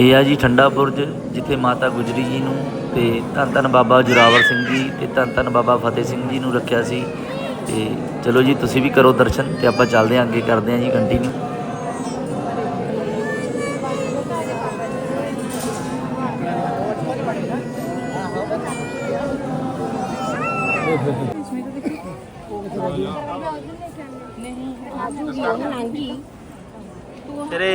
ਇਹ ਆ ਜੀ ਠੰਡਾ ਬੁਰਜ ਜਿੱਥੇ ਮਾਤਾ ਗੁਜਰੀ ਜੀ ਨੂੰ ਤੇ ਧੰਨ ਧੰਨ ਬਾਬਾ ਜੁਰਾਵਰ ਸਿੰਘ ਜੀ ਤੇ ਧੰਨ ਧੰਨ ਬਾਬਾ ਫਤਿਹ ਸਿੰਘ ਜੀ ਨੂੰ ਰੱਖਿਆ ਸੀ। ਤੇ ਚਲੋ ਜੀ ਤੁਸੀਂ ਵੀ ਕਰੋ ਦਰਸ਼ਨ ਤੇ ਆਪਾਂ ਚੱਲਦੇ ਹਾਂ ਅੱਗੇ ਕਰਦੇ ਹਾਂ ਜੀ ਕੰਟੀਨਿਊ ਤੇਰੇ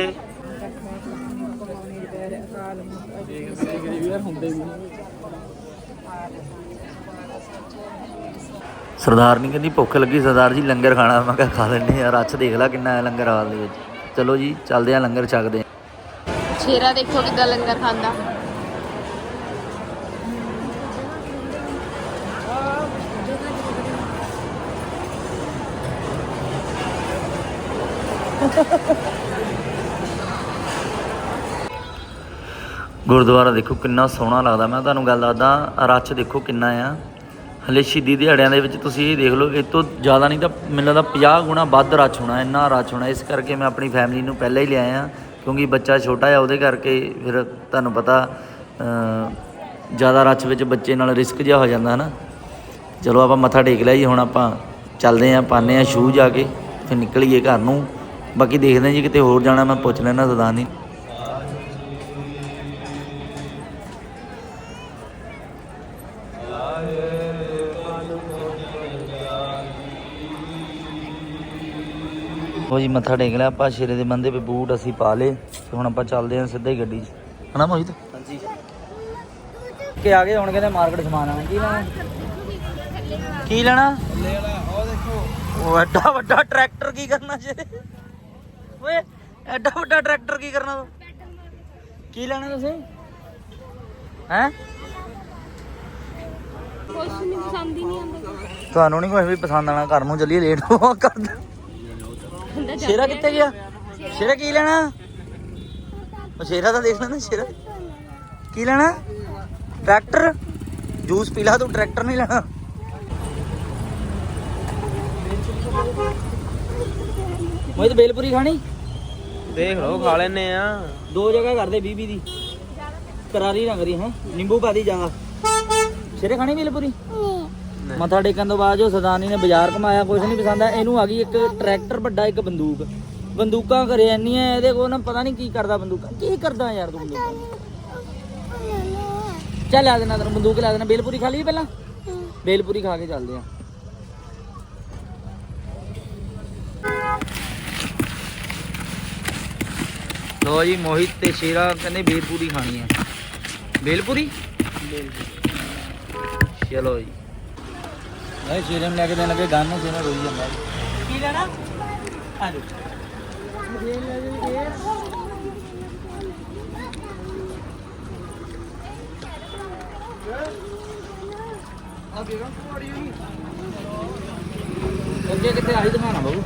ਸਰਦਾਰਨੀ ਕਹਿੰਦੀ, ਭੁੱਖ ਲੱਗੀ, ਸਰਦਾਰ ਜੀ ਲੰਗਰ ਖਾਣਾ, ਮੈਂ ਕਿਹਾ ਖਾ ਲੈਂਦੇ ਆ ਰੱਛ ਦੇਖ ਲੈ ਕਿੰਨਾ ਹੈ ਲੰਗਰ ਹਾਲ ਦੇ ਵਿੱਚ। ਚਲੋ ਜੀ, ਚੱਲਦੇ ਆ ਲੰਗਰ ਛਕਦੇ ਆ ਚਿਹਰਾ ਦੇਖੋ ਕਿੱਦਾਂ ਲੰਗਰ ਖਾਂਦਾ। ਗੁਰਦੁਆਰਾ ਦੇਖੋ ਕਿੰਨਾ ਸੋਹਣਾ ਲੱਗਦਾ। ਮੈਂ ਤੁਹਾਨੂੰ ਗੱਲ ਦੱਸਦਾ ਰੱਛ ਦੇਖੋ ਕਿੰਨਾ ਆ। ਹਲੇ ਸ਼ਹੀਦੀ ਦਿਹਾੜਿਆਂ ਦੇ ਵਿੱਚ ਤੁਸੀਂ ਇਹ ਦੇਖ ਲਓ, ਇਹ ਤੋਂ ਜ਼ਿਆਦਾ ਨਹੀਂ ਤਾਂ ਮੈਨੂੰ ਲੱਗਦਾ 50 ਗੁਣਾ ਵੱਧ ਰਸ਼ ਹੋਣਾ, ਇੰਨਾ ਰਸ਼ ਹੋਣਾ। ਇਸ ਕਰਕੇ ਮੈਂ ਆਪਣੀ ਫੈਮਿਲੀ ਨੂੰ ਪਹਿਲਾਂ ਹੀ ਲਿਆਇਆ, ਕਿਉਂਕਿ ਬੱਚਾ ਛੋਟਾ ਆ, ਉਹਦੇ ਕਰਕੇ ਫਿਰ ਤੁਹਾਨੂੰ ਪਤਾ ਜ਼ਿਆਦਾ ਰਸ਼ ਵਿੱਚ ਬੱਚੇ ਨਾਲ ਰਿਸਕ ਜਿਹਾ ਹੋ ਜਾਂਦਾ ਹੈ ਨਾ ਚਲੋ ਆਪਾਂ ਮੱਥਾ ਟੇਕ ਲਿਆ ਜੀ ਹੁਣ ਆਪਾਂ ਚੱਲਦੇ ਆਂ ਪਾਣੇ ਆ ਸ਼ੂ ਜਾ ਕੇ, ਫਿਰ ਨਿਕਲੀਏ ਘਰ ਨੂੰ। ਬਾਕੀ ਦੇਖਦੇ ਹਾਂ ਜੀ, ਕਿਤੇ ਹੋਰ ਜਾਣਾ, ਮੈਂ ਪੁੱਛ ਲੈਣਾ ਨਹੀਂ ਉਹ ਜੀ ਮੱਥਾ ਟੇਕ ਲਿਆ ਆਪਾਂ ਸ਼ੇਰੇ ਦੇ ਬੰਦੇ ਪੇ ਬੂਟ ਅਸੀਂ ਪਾ ਲਏ ਤੇ ਹੁਣ ਆਪਾਂ ਚੱਲਦੇ ਆਂ ਸਿੱਧਾ ਹੀ ਗੱਡੀ 'ਚ। ਹਨਾ ਮੋਹਿਤ? ਹਾਂਜੀ। ਕਿ ਆ ਗਏ ਹੁਣ ਕਹਿੰਦੇ ਮਾਰਕੀਟ ਸਮਾਨ ਆਣਾ ਕੀ ਲੈਣਾ? ਕੀ ਲੈਣਾ? ਉਹ ਐਡਾ ਵੱਡਾ ਟਰੈਕਟਰ ਕੀ ਕਰਨਾ ਜੇ? ਓਏ ਐਡਾ ਵੱਡਾ ਟਰੈਕਟਰ ਕੀ ਕਰਨਾ ਤੂੰ? ਕੀ ਲੈਣਾ ਤੁਸੀਂ? ਹੈ? ਕੁਛ ਨਹੀਂ ਪਸੰਦ ਹੀ ਨਹੀਂ ਆਉਂਦਾ। ਤੁਹਾਨੂੰ ਨਹੀਂ ਕੁਝ ਵੀ ਪਸੰਦ ਆਣਾ ਘਰ ਨੂੰ ਚੱਲੀਏ ਲੇਟ ਹੋ ਕਰਦਾ ਸ਼ੇਰਾ ਕਿੱਥੇ ਗਿਆ? ਸ਼ੇਰਾ ਕੀ ਲੈਣਾ? ਉਹ ਸ਼ੇਰਾ ਤਾਂ ਦੇਖ ਲੈਣਾ ਸ਼ੇਰਾ। ਕੀ ਲੈਣਾ? ਟਰੈਕਟਰ? ਜੂਸ ਪੀ ਲਾ ਤੂੰ ਟਰੈਕਟਰ ਨਹੀਂ ਲੈਣਾ। ਮੈਂ ਤਾਂ ਬੇਲਪੁਰੀ ਖਾਣੀ? ਦੇਖ ਲਓ ਖਾ ਲੈਨੇ ਆ। ਦੋ ਜਗ੍ਹਾ ਕਰਦੇ 20 20 ਦੀ। ਕਰਾਰੀ ਨਾ ਕਰੀ ਹੈ? ਨਿੰਬੂ ਪਾ ਦੀ ਜਾਂਗਾ ਸ਼ੇਰੇ ਖਾਣੀ ਬੇਲਪੁਰੀ? ਮੱਥਾ ਟੇਕਣ ਤੋਂ ਬਾਅਦ ਜੋ ਸਰਦਾਰਨੀ ਨੇ ਬਾਜ਼ਾਰ ਘਮਾਇਆ ਕੁਝ ਨਹੀਂ ਪਸੰਦ ਆ ਇਹਨੂੰ ਆ ਗਈ ਇੱਕ ਟਰੈਕਟਰ ਵੱਡਾ ਇੱਕ ਬੰਦੂਕ। ਬੰਦੂਕਾਂ ਘਰੇ ਇੰਨੀਆਂ ਇਹਦੇ ਕੋਲ ਨਾ ਪਤਾ ਨਹੀਂ ਕੀ ਕਰਦਾ ਬੰਦੂਕਾਂ। ਕੀ ਕਰਦਾ ਯਾਰ ਤੂੰ ਬੰਦੂਕਾਂ? ਚੱਲ ਲਿਆ ਦੇਣਾ ਤੈਨੂੰ ਬੰਦੂਕ ਲਿਆ ਦੇਣਾ। ਬੇਲਪੁਰੀ ਖਾ ਲਈ ਪਹਿਲਾਂ? ਬੇਲਪੁਰੀ ਖਾ ਕੇ ਚੱਲਦੇ ਆ। ਲੋ ਜੀ ਮੋਹਿਤ ਤੇ ਸ਼ੇਰਾ ਕਹਿੰਦੇ ਬੇਲਪੁਰੀ ਖਾਣੀ ਹੈ ਬੇਲਪੁਰੀ। ਚਲੋ ਜੀ। ਇਹ ਸ਼ੇਰੇ ਨੂੰ ਲੈ ਕੇ ਦੇਣ ਲੱਗੇ ਗਾਨ ਨੂੰ ਸ਼ੇਰਾ ਰੋਈ ਜਾਂਦਾ ਕੀ ਲੈਣਾ? ਆ ਜਾ ਅੱਗੇ ਕਿੱਥੇ ਆਹੀ ਦਿਖਾਣਾ ਬਾਬੂ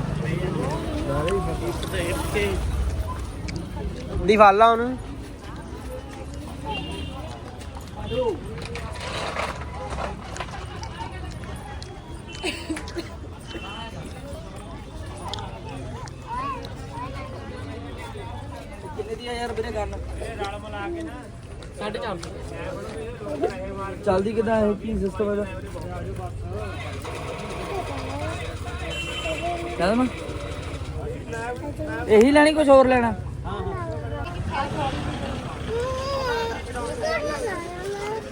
ਦੀ ਫੜ ਲਾ ਉਹਨੂੰ ਕਿੰਨੇ ਦੀ ਆ ਯਾਰ ਵੀਰੇ ਗਨ ਸਾਡੇ ਚਾਰ ਚੱਲਦੀ ਕਿਦਾਂ ਇਹ? ਕੀ ਸਿਸਟਮ ਇਹਦਾ? ਕਹਿੰਦਾ ਮੈਂ। ਇਹੀ ਲੈਣੀ ਕੁਝ ਹੋਰ ਲੈਣਾ?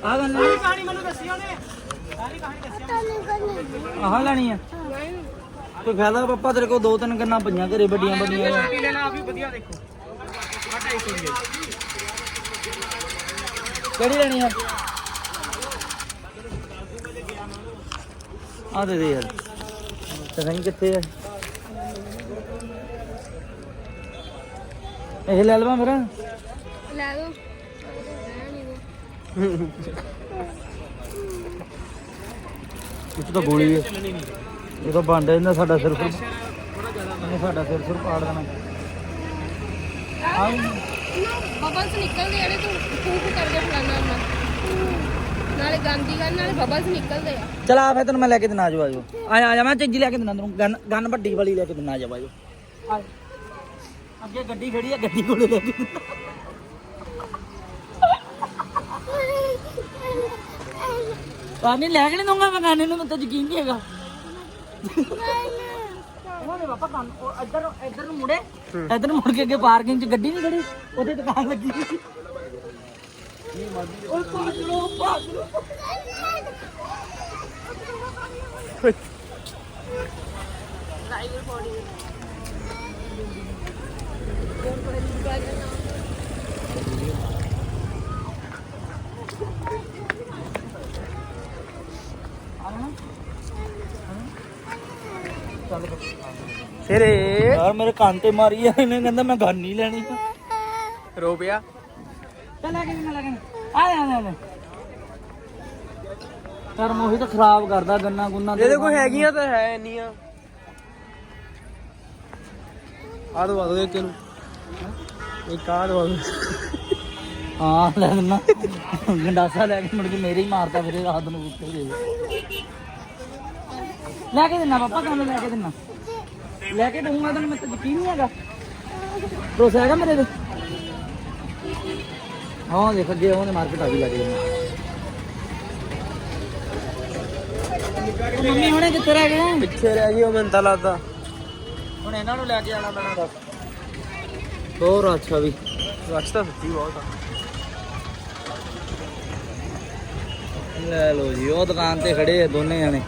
ਆ ਗੱਲ ਲੈਣੀ ਕਹਾਣੀ ਮੈਨੂੰ ਦੱਸੀ ਉਹਨੇ ਸਾਰੀ ਕਹਾਣੀ ਦੱਸੀ ਆਹ ਲੈਣੀ ਆ। ਕੋਈ ਫਾਇਦਾ ਪਾਪਾ, ਤੇਰੇ ਕੋਲ ਦੋ ਤਿੰਨ ਗੰਨਾਂ ਪਈਆਂ ਘਰੇ ਵੱਡੀਆਂ ਵੱਡੀਆਂ ਕੀ ਲੈਣਾ ਆ ਵੀ ਵਧੀਆ ਦੇਖੋ 250 ਰੁਪਏ ਕਿਹੜੀ ਲੈਣੀ ਆ? ਆ ਦੇ ਦੇ ਯਾਰ। ਤੇ ਨਹੀਂ ਕਿੱਥੇ ਆ? ਇਹ ਲੈ ਲਵਾਂ ਫਿਰ। ਲੈ ਦੋ ਇਹ ਤਾਂ ਗੋਲੀ ਹੈ ਇਹ ਤਾਂ ਬੰਦ ਇਹਨਾਂ ਸਾਡਾ ਸਿਰ ਸੁਰ ਸਾਡਾ ਸਿਰ ਸੁਰ ਪਾੜ ਦੇਣਾ। ਆ ਬਬਲਸ ਨਿਕਲਦੇ ਜਿਹੜੇ ਤੂੰ ਫੂਕ ਕਰਕੇ ਫਲਾਣਾ ਨਾ ਨਾਲੇ ਗਾਂਦੀ ਗੱਲ ਨਾਲੇ ਬਬਲਸ ਨਿਕਲਦੇ ਆ। ਚਲ ਆ ਫੇ ਤੈਨੂੰ ਮੈਂ ਲੈ ਕੇ ਦਿਨਾ ਆਜੋ ਆਜੋ। ਆ ਜਾ ਆ ਜਾ ਮੈਂ ਚੱਜੀ ਲੈ ਕੇ ਦਿਨਾ ਤੈਨੂੰ ਗਨ ਗਨ ਵੱਡੀ ਵਾਲੀ ਲੈ ਕੇ ਦਿਨਾ ਆਜੋ ਆ ਅੱਗੇ ਗੱਡੀ ਖੜੀ ਆ ਗੱਡੀ ਕੋਲੇ ਲੈ ਕੇ ਨਹੀਂ ਲੈ ਕੇ ਨਹੀਂ ਦਊਂਗਾ ਮੈਂ ਗਾਣੇ ਨੂੰ ਮੈਨੂੰ ਤਾਂ ਯਕੀਨ ਨਹੀਂ ਹੈਗਾ। ਉਹਨੇ ਪਾਪਾ ਕੰਨ ਉਹ ਇੱਧਰ ਇੱਧਰ ਨੂੰ ਮੁੜੇ। ਇੱਧਰ ਨੂੰ ਮੁੜ ਕੇ ਅੱਗੇ ਪਾਰਕਿੰਗ 'ਚ ਗੱਡੀ ਨਹੀਂ ਖੜੀ ਉਹਦੇ ਦੁਕਾਨ ਲੱਗੀ। ਹੋਈ ਉਹ ਪਾਗਲੋ ਪਾਗਲੋ ਸ਼ੇਰੇ ਯਾਰ ਮੇਰੇ ਕੰਨ ਤੇ ਮਾਰੀ ਆ ਇਹਨੇ ਕਹਿੰਦਾ ਮੈਂ ਗਨ ਨਹੀਂ ਲੈਣੀ। ਰੋ ਪਿਆ। ਚੱਲ ਲੈ ਕੇ ਮੈਂ ਲੈ ਕੇ ਆ ਜਾ ਆ ਜਾ ਯਾਰ ਮੋਹੀ ਤਾਂ ਖਰਾਬ ਕਰਦਾ ਗੰਨਾ ਗੁੰਨਾ ਇਹਦੇ ਕੋਲ ਹੈਗੀਆਂ ਤਾਂ। ਹੈ ਇੰਨੀਆਂ ਆ। ਦਵਾ ਦੋ ਇੱਕ ਨੂੰ ਇੱਕ ਆ ਦਵਾ ਦੋ। ਹਾਂ ਲੈ ਦਿੰਨਾ। ਗੰਡਾਸਾ ਲੈ ਕੇ ਮੁੜ ਕੇ ਮੇਰੇ ਹੀ ਮਾਰਦਾ ਫਿਰ ਰਾਤ ਨੂੰ ਉੱਤੇ ਦੇ। ਲੈ ਕੇ ਦਿੰਨਾ ਪਾਪਾ ਤੁਹਾਨੂੰ ਲੈ ਕੇ ਦਿੰਨਾ। ਲੈ ਕੇ ਦਊਂਗਾ ਤੈਨੂੰ ਮੈਂ ਤਾਂ ਯਕੀਨ ਨਹੀਂ ਹੈਗਾ। ਭਰੋਸਾ ਹੈਗਾ ਮੇਰੇ ਤੇ? ਹਾਂ ਦੇਖ ਅੱਗੇ ਉਹਨੇ ਮਾਰਕੀਟ ਆ ਗਈ ਲੱਗ ਮੰਮੀ ਹੁਣੇ ਕਿੱਥੇ ਰਹਿ ਗਏ? ਪਿੱਛੇ ਰਹਿ ਗਈ ਉਹ ਮੈਨੂੰ ਤਾਂ ਲੱਗਦਾ। ਹੁਣ ਇਹਨਾਂ ਨੂੰ ਲੈ ਕੇ ਆਣਾ ਪੈਣਾ ਦੱਸ। ਹੋਰ ਅੱਛਾ ਵੀ। ਤਾਂ ਸੱਚੀ ਬਹੁਤ ਆ। ਲੈ ਲੋ ਜੀ ਉਹ ਦੁਕਾਨ ਤੇ ਖੜੇ ਆ ਦੋਨੇ ਜਣੇ।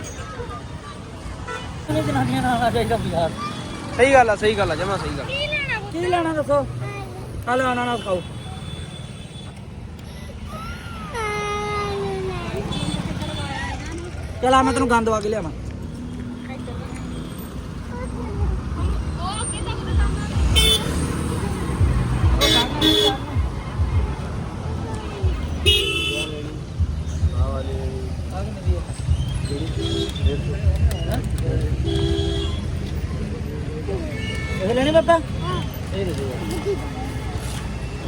ਇਹਨੇ ਜਨਾਨੀਆਂ ਨਾਲ ਆ ਜਾਏਗਾ ਬਾਜ਼ਾਰ। ਸਹੀ ਗੱਲ ਆ ਸਹੀ ਗੱਲ ਆ ਜਮਾ ਸਹੀ ਗੱਲ ਕੀ ਲੈਣਾ ਦੱਸੋ? ਕੱਲ ਆਣਾ ਨਾ ਖਾਓ। ਚਲ ਆ ਮੈਂ ਤੈਨੂੰ ਗੰਦ ਵਾ ਕੇ ਲਿਆਵਾਂ। ਇਹ ਲੈਣੀ ਪਾਪਾ ਇਹ ਦੇ ਦੇ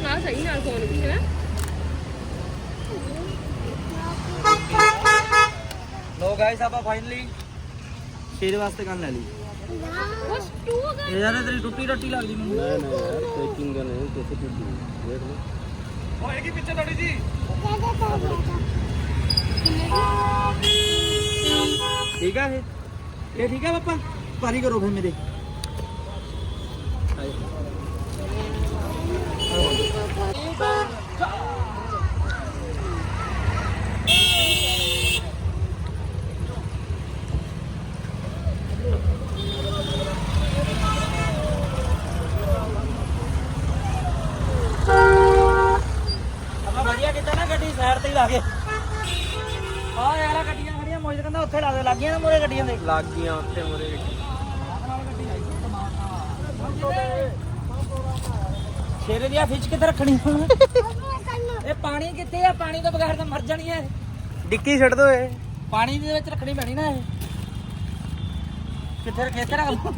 ਨਾਲ ਸਹੀ ਨਾਲ ਫੋਨ ਵੀ ਹੈ ਲੋ ਗਾਇਸ ਆਪਾਂ ਫਾਈਨਲੀ ਸ਼ੇਰ ਵਾਸਤੇ ਗਨ ਲੈ ਲਈ ਬਸ ਟੂ ਇਹ ਯਾਰ ਤੇਰੀ ਟੁੱਟੀ ਟੱਟੀ ਲੱਗਦੀ ਮੈਨੂੰ ਨਾ ਯਾਰ ਪੈਕਿੰਗ ਕਰਨੇ ਕਿੱਥੇ ਟੁੱਟੀ ਦੇਖ ਲਓ ਹੋਏਗੀ ਪਿੱਛੇ ਤੁਹਾਡੀ ਜੀ ਠੀਕ ਆ ਇਹ ਇਹ ਠੀਕ ਆ ਪਾਪਾ ਪਾਰੀ ਕਰੋ ਫਿਰ ਮੇਰੇ ਆਪਾਂ ਵਧੀਆ ਕੀਤਾ ਨਾ ਗੱਡੀ ਸਾਈਡ ਤੇ ਹੀ ਲਾ ਕੇ ਆ ਯਾਰ ਆਹ ਗੱਡੀਆਂ ਖੜੀਆਂ ਮੋਜ ਕਹਿੰਦਾ ਉੱਥੇ ਲਾ ਦੇ ਲੱਗੀਆਂ ਨਾ ਮੋਰੇ ਗੱਡੀਆਂ ਦੇ? ਲੱਗ ਗਈਆਂ ਉੱਥੇ ਮੁਰੇ। ਸ਼ੇਰੇ ਦੀ ਆ ਫਿਚ ਕਿੱਥੇ ਰੱਖਣੀ? ਹੁਣ ਇਹ ਪਾਣੀ ਕਿੱਥੇ ਆ? ਪਾਣੀ ਤੋਂ ਬਗੈਰ ਤਾਂ ਮਰ ਜਾਣੀ ਐ ਡਿੱਕੀ ਛੱਡ ਦੋ ਇਹ। ਪਾਣੀ ਦੇ ਵਿੱਚ ਰੱਖਣੀ ਪੈਣੀ ਨਾ ਇਹ। ਕਿੱਥੇ ਰੱਖੇ? ਲਓ।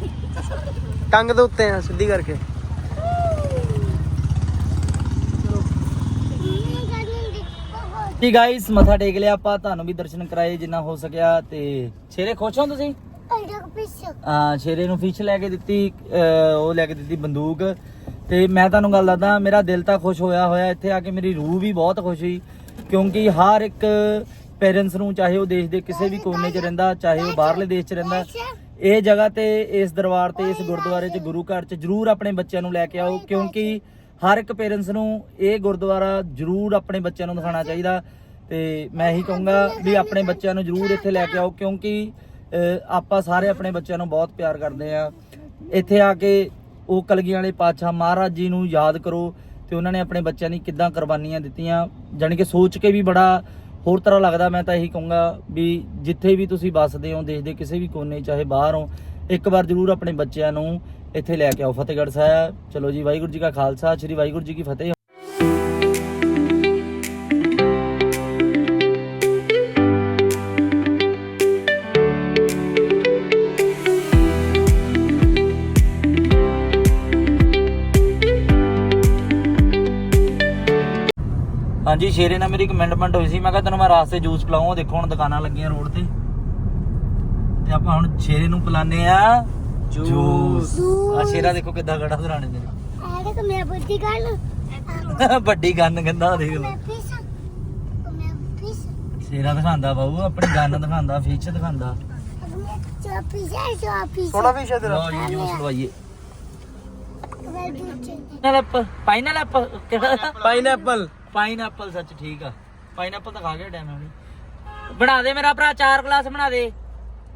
ਟੰਗ ਦੇ ਉੱਤੇ ਆ ਸਿੱਧੀ ਕਰਕੇ। ਜੀ ਗਾਇਸ ਮੱਥਾ ਟੇਕ ਲਿਆ ਆਪਾਂ। ਤੁਹਾਨੂੰ ਵੀ ਦਰਸ਼ਨ ਕਰਾਏ ਜਿੰਨਾ ਹੋ ਸਕਿਆ ਤੇ ਸ਼ੇਰੇ ਖੁਸ਼ ਹੋ ਤੁਸੀਂ? ਹਾਂ ਸ਼ੇਰੇ ਨੂੰ ਫਿਸ਼ ਲੈ ਕੇ ਦਿੱਤੀ ਅਹ ਉਹ ਲੈ ਕੇ ਦਿੱਤੀ ਬੰਦੂਕ। ਤੇ ਮੈਂ ਤੁਹਾਨੂੰ ਗੱਲ ਦੱਸਦਾ, ਮੇਰਾ ਦਿਲ ਤਾਂ ਖੁਸ਼ ਹੋਇਆ ਹੋਇਆ ਇੱਥੇ ਆ ਕੇ, ਮੇਰੀ ਰੂਹ ਵੀ ਬਹੁਤ ਖੁਸ਼ ਹੋਈ। ਕਿਉਂਕਿ ਹਰ ਇੱਕ ਪੇਰੈਂਟਸ ਨੂੰ, ਚਾਹੇ ਉਹ ਦੇਸ਼ ਦੇ ਕਿਸੇ ਵੀ ਕੋਨੇ 'ਚ ਰਹਿੰਦਾ, ਚਾਹੇ ਉਹ ਬਾਹਰਲੇ ਦੇਸ਼ 'ਚ ਰਹਿੰਦਾ, ਇਹ ਜਗ੍ਹਾ ਤੇ, ਇਸ ਦਰਬਾਰ ਤੇ, ਇਸ ਗੁਰਦੁਆਰੇ 'ਚ, ਗੁਰੂ ਘਰ 'ਚ ਜਰੂਰ ਆਪਣੇ ਬੱਚਿਆਂ ਨੂੰ ਲੈ ਕੇ ਆਓ, ਕਿਉਂਕਿ ਹਰ ਇੱਕ ਪੇਰੈਂਟਸ ਨੂੰ ਇਹ ਗੁਰਦੁਆਰਾ ਜਰੂਰ ਆਪਣੇ ਬੱਚਿਆਂ ਨੂੰ ਦਿਖਾਉਣਾ ਚਾਹੀਦਾ। ਤੇ ਮੈਂ ਇਹੀ ਕਹੂੰਗਾ ਵੀ ਆਪਣੇ ਬੱਚਿਆਂ ਨੂੰ ਜਰੂਰ ਇੱਥੇ ਲੈ ਕੇ ਆਓ, ਕਿਉਂਕਿ ਆਪਾਂ ਸਾਰੇ ਆਪਣੇ ਬੱਚਿਆਂ ਨੂੰ ਬਹੁਤ ਪਿਆਰ ਕਰਦੇ ਆ ਇੱਥੇ ਆ ਕੇ ਉਹ ਕਲਗੀਆਂ ਵਾਲੇ ਪਾਤਸ਼ਾਹ ਮਹਾਰਾਜ ਜੀ ਨੂੰ ਯਾਦ ਕਰੋ ਤੇ ਉਹਨਾਂ ਨੇ ਆਪਣੇ ਬੱਚਿਆਂ ਦੀ ਕਿੱਦਾਂ ਕੁਰਬਾਨੀਆਂ ਦਿੱਤੀਆਂ। ਜਾਣੀ ਕਿ ਸੋਚ ਕੇ ਵੀ ਬੜਾ ਹੋਰ ਤਰ੍ਹਾਂ ਲੱਗਦਾ, ਮੈਂ ਤਾਂ ਇਹੀ ਕਹੂੰਗਾ ਵੀ ਜਿੱਥੇ ਵੀ ਤੁਸੀਂ ਵੱਸਦੇ ਹੋ ਦੇਸ਼ ਦੇ ਕਿਸੇ ਵੀ ਕੋਨੇ ਚਾਹੇ ਬਾਹਰ ਹੋ, ਇੱਕ ਵਾਰ ਜ਼ਰੂਰ ਆਪਣੇ ਬੱਚਿਆਂ ਨੂੰ ਇੱਥੇ ਲੈ ਕੇ ਆਓ ਫਤਿਹਗੜ੍ਹ ਸਾਹਿਬ। ਚਲੋ ਜੀ, ਵਾਹਿਗੁਰੂ ਜੀ ਕਾ ਖਾਲਸਾ, ਸ੍ਰੀ ਵਾਹਿਗੁਰੂ ਜੀ ਕੀ ਫਤਿਹ। ਹਾਂਜੀ ਸ਼ੇਰੇ ਨਾਲ ਮੇਰੀ ਕਮੈਂਟਮੈਂਟ ਹੋਈ ਸੀ। ਮੈਂ ਕਿਹਾ ਤੈਨੂੰ ਮੈਂ ਰਾਸਤੇ ਜੂਸ ਪਿਲਾਉਂ ਉਹ ਦੇਖੋ ਹੁਣ ਦੁਕਾਨਾਂ ਲੱਗੀਆਂ ਰੋਡ ਤੇ। ਤੇ ਆਪਾਂ ਹੁਣ ਸ਼ੇਰੇ ਨੂੰ ਪਿਲਾਨੇ ਆ ਜੂਸ। ਆ ਸ਼ੇਰਾ ਦੇਖੋ ਕਿੱਦਾਂ ਖੜਾ ਸਰਾਣੇ ਦੇ। ਵੱਡੀ ਗੰਨ ਕਹਿੰਦਾ ਦੇਖ ਲਓ। ਸ਼ੇਰਾ ਦਿਖਾਉਂਦਾ ਬਾਬੂ ਆਪਣੀ ਗੰਨ ਦਿਖਾਉਂਦਾ ਫਿਸ਼ ਦਿਖਾਉਂਦਾ। ਫਿਸ਼ ਹੈ ਤੇਰਾ। ਲਓ ਜੀ ਜੂਸ ਲਵਾਈਏ। ਪਾਈਨਐਪਲ ਪਾਈਨਐਪਲ ਪਾਈਨਐਪਲ ਪਾਈਨਐਪਲ ਸੱਚ ਠੀਕ ਆ। ਪਾਈਨਐਪਲ ਤਾਂ ਖਾ ਗਿਆ ਟਾਈਮ ਨਾਲ ਬਣਾ ਦੇ ਮੇਰਾ ਭਰਾ 4 ਗਲਾਸ ਬਣਾ ਦੇ।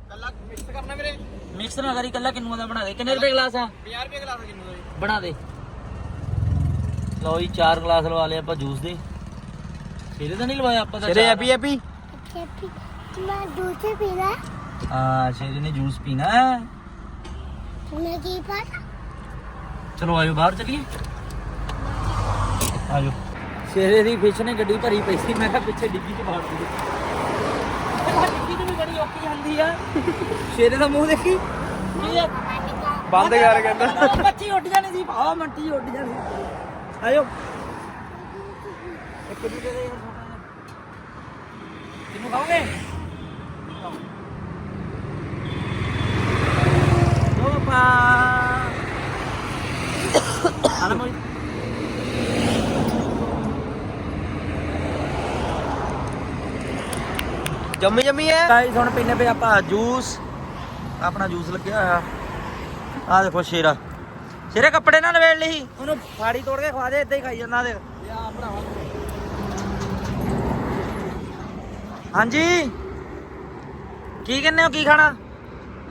ਕੱਲਾ ਮਿਕਸ ਕਰਨਾ ਵੀਰੇ। ਮਿਕਸ ਨਾ ਕਰੀ ਕੱਲਾ ਕਿੰਨੂ ਦਾ ਬਣਾ ਦੇ। ਕਿੰਨੇ ਰੁਪਏ ਗਲਾਸ ਆ? 50 ਰੁਪਏ ਗਲਾਸ ਕਿੰਨੂ ਦਾ ਬਣਾ ਦੇ। ਲਓ ਜੀ 4 ਗਲਾਸ ਲਵਾ ਲਿਆ ਆਪਾਂ ਜੂਸ ਦੇ। ਸਿਰੇ ਤਾਂ ਨਹੀਂ ਲਵਾਇਆ ਆਪਾਂ ਤਾਂ ਸਿਰੇ ਹੈਪੀ ਹੈਪੀ? ਮੈਂ ਜੂਸ ਪੀਣਾ। ਹਾਂ ਸ਼ੇਰੀ ਨੇ ਜੂਸ ਪੀਣਾ। ਮੈਂ ਕੀ ਪਤਾ ਚਲੋ ਆਇਓ ਬਾਹਰ ਚਲੀਏ। ਆਜੋ ਸ਼ੇਰੇ ਦੀ ਫਿਸ਼ ਨੇ ਗੱਡੀ ਭਰੀ ਪਈ ਸੀ ਮੈਂ ਕਿਹਾ ਪਿੱਛੇ ਡਿੱਗੀ ਚ ਬਾੜ ਦੇ ਡਿੱਗੀ ਤੇ ਵੀ ਬੜੀ ਔਖੀ ਆਂਦੀ ਆ। ਸ਼ੇਰੇ ਦਾ ਮੂੰਹ ਦੇਖੀ? ਆ ਬੰਦ ਕਰ ਕਹਿੰਦਾ। ਮੱਛੀ ਉੱਡ ਜਾਣੀ ਸੀ ਭਾ ਮੱਛੀ ਉੱਡ ਜਾਣੀ ਆਜੋ ਇੱਕ ਵੀ ਦੇ ਦੇ ਕਿੰਨੂੰ ਖਾਓਗੇ ਪਾ ਜੰਮੀ ਜੰਮੀ ਹੈ? ਗਾਈਸ ਹੁਣ ਪੀਨੇ ਪਏ ਆਪਾਂ ਜੂਸ। ਆਪਣਾ ਜੂਸ ਲੱਗਿਆ ਹੋਇਆ। ਆ ਦੇਖੋ ਸ਼ੇਰਾ। ਸ਼ੇਰੇ ਕੱਪੜੇ ਨਾਲ ਲਵੇੜ ਲਈ। ਉਹਨੂੰ ਫਾੜੀ ਤੋੜ ਕੇ ਖਵਾ ਦੇ ਇਦਾਂ ਹੀ ਖਾਈ ਜਾਂਦਾ ਦੇਖ। ਹਾਂਜੀ। ਕੀ ਕਹਿੰਦੇ ਹੋ ਕੀ ਖਾਣਾ?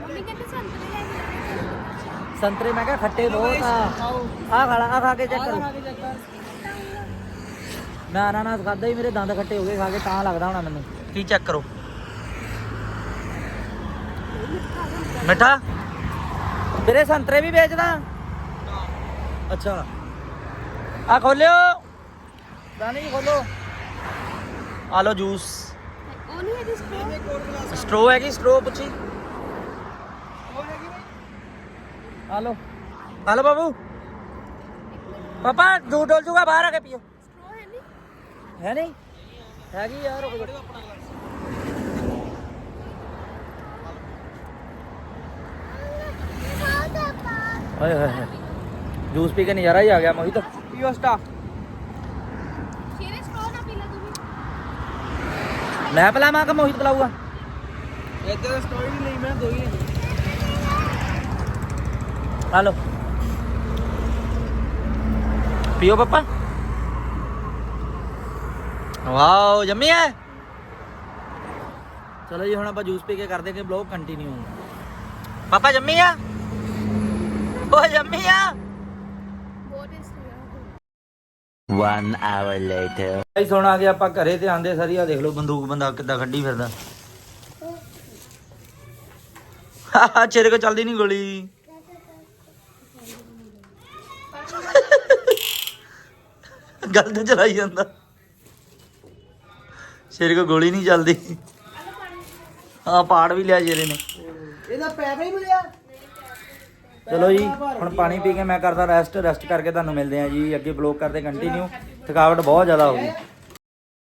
ਮੰਮੀ ਕਹਿੰਦੇ ਸੰਤਰੇ ਲੈ ਕੇ ਸੰਤਰੇ ਮੈਂ ਕਿਹਾ ਖੱਟੇ ਬਹੁਤ ਆ ਆ ਖਾ ਲਾ ਆ ਖਾ ਕੇ ਚੈੱਕ ਕਰ। ਮੈਂ ਅਨਾਨਾਸ ਖਾਦਾ ਹੀ ਮੇਰੇ ਦੰਦ ਖੱਟੇ ਹੋ ਗਏ ਖਾ ਕੇ ਤਾਂ ਲੱਗਦਾ ਹੋਣਾ ਮੈਨੂੰ। ਕੀ ਚੈੱਕ ਕਰੋ? ਮਿੱਠਾ? ਤੇਰੇ ਸੰਤਰੇ ਵੀ ਵੇਚਦਾ? ਅੱਛਾ। ਆ ਖੋਲਿਓ। ਦਾਨੀ ਜੀ ਖੋਲੋ। ਆ ਲਓ ਜੂਸ। ਉਹ ਨਹੀਂ ਹੈ ਸਟ੍ਰੋ ਸਟ੍ਰੋ ਹੈਗੀ ਸਟ੍ਰੋ ਪੁੱਛੀ। ਆ ਲਓ। ਆ ਲਓ ਬਾਬੂ। ਪਾਪਾ ਦੂਰ ਡੋਲ ਜੂਗਾ ਬਾਹਰ ਆ ਕੇ ਪੀਓ। ਸਟ੍ਰੋ ਹੈ ਨਹੀਂ ਹੈ ਨਹੀਂ ਹੈਗੀ ਯਾਰ। ਰੁਕ ਜਾ ਓਏ ਹੋਏ ਹੋਏ ਜੂਸ ਪੀ ਕੇ ਨਜ਼ਾਰਾ ਹੀ ਆ ਗਿਆ ਮੋਹਿਤ। ਪੀਓ ਸਟਾ ਸ਼ੇਰੇ ਸਟ੍ਰੋ ਨਾ ਪੀ ਲੈ ਤੂੰ ਵੀ? ਮੈਂ ਪਿਲਾਵਾਂ ਕਿ ਮੋਹਿਤ ਪਿਲਾਊਗਾ? ਇੱਧਰ ਸਟੋਰੀ ਨਹੀਂ ਲਈ ਮੈਂ ਦੋ ਹੀ ਆ ਲਓ। ਪੀਓ ਪਾਪਾ। ਵਾਓ ਜੰਮੀ ਹੈ ਚਲੋ ਜੀ ਹੁਣ ਆਪਾਂ ਜੂਸ ਪੀ ਕੇ ਕਰਦੇ ਕਿ ਬਲੌਗ ਕੰਟੀਨਿਊ ਪਾਪਾ ਜੰਮੀ ਆ? ਓ ਜੰਮੀ ਆ ਬਹੁਤ ਟੇਸਟੀ ਹੈ One hour later. ਗਾਈਸ ਹੁਣ ਆ ਗਏ ਆਪਾਂ ਘਰੇ ਤੇ ਆਂਦੇ ਸਾਰੀ ਆ ਦੇਖ ਲਓ ਬੰਦੂਕ ਬੰਦਾ ਕਿੱਦਾਂ ਖੱਡੀ ਫਿਰਦਾ। ਹਾਹਾ ਚਿਹਰੇ ਕੋ ਚੱਲਦੀ ਨਹੀਂ ਗੋਲੀ। ਗੱਲ ਤੇ ਚਲਾਈ ਜਾਂਦਾ। ਸ਼ੇਰ ਕੋ ਗੋਲੀ ਨਹੀਂ ਚੱਲਦੀ। ਆ ਪਾੜ ਵੀ ਲਿਆ ਸ਼ੇਰੇ ਨੇ। ਇਹਦਾ ਪੈਪ ਨਹੀਂ ਮਿਲਿਆ। ਚਲੋ ਜੀ ਹੁਣ ਪਾਣੀ ਪੀ ਕੇ ਮੈਂ ਕਰਦਾ ਰੈਸਟ ਰੈਸਟ ਕਰਕੇ ਤੁਹਾਨੂੰ ਮਿਲਦੇ ਆ ਜੀ ਅੱਗੇ ਬਲੌਗ ਕਰਦੇ ਕੰਟੀਨਿਊ ਥਕਾਵਟ ਬਹੁਤ ਜ਼ਿਆਦਾ ਹੋ ਗਈ।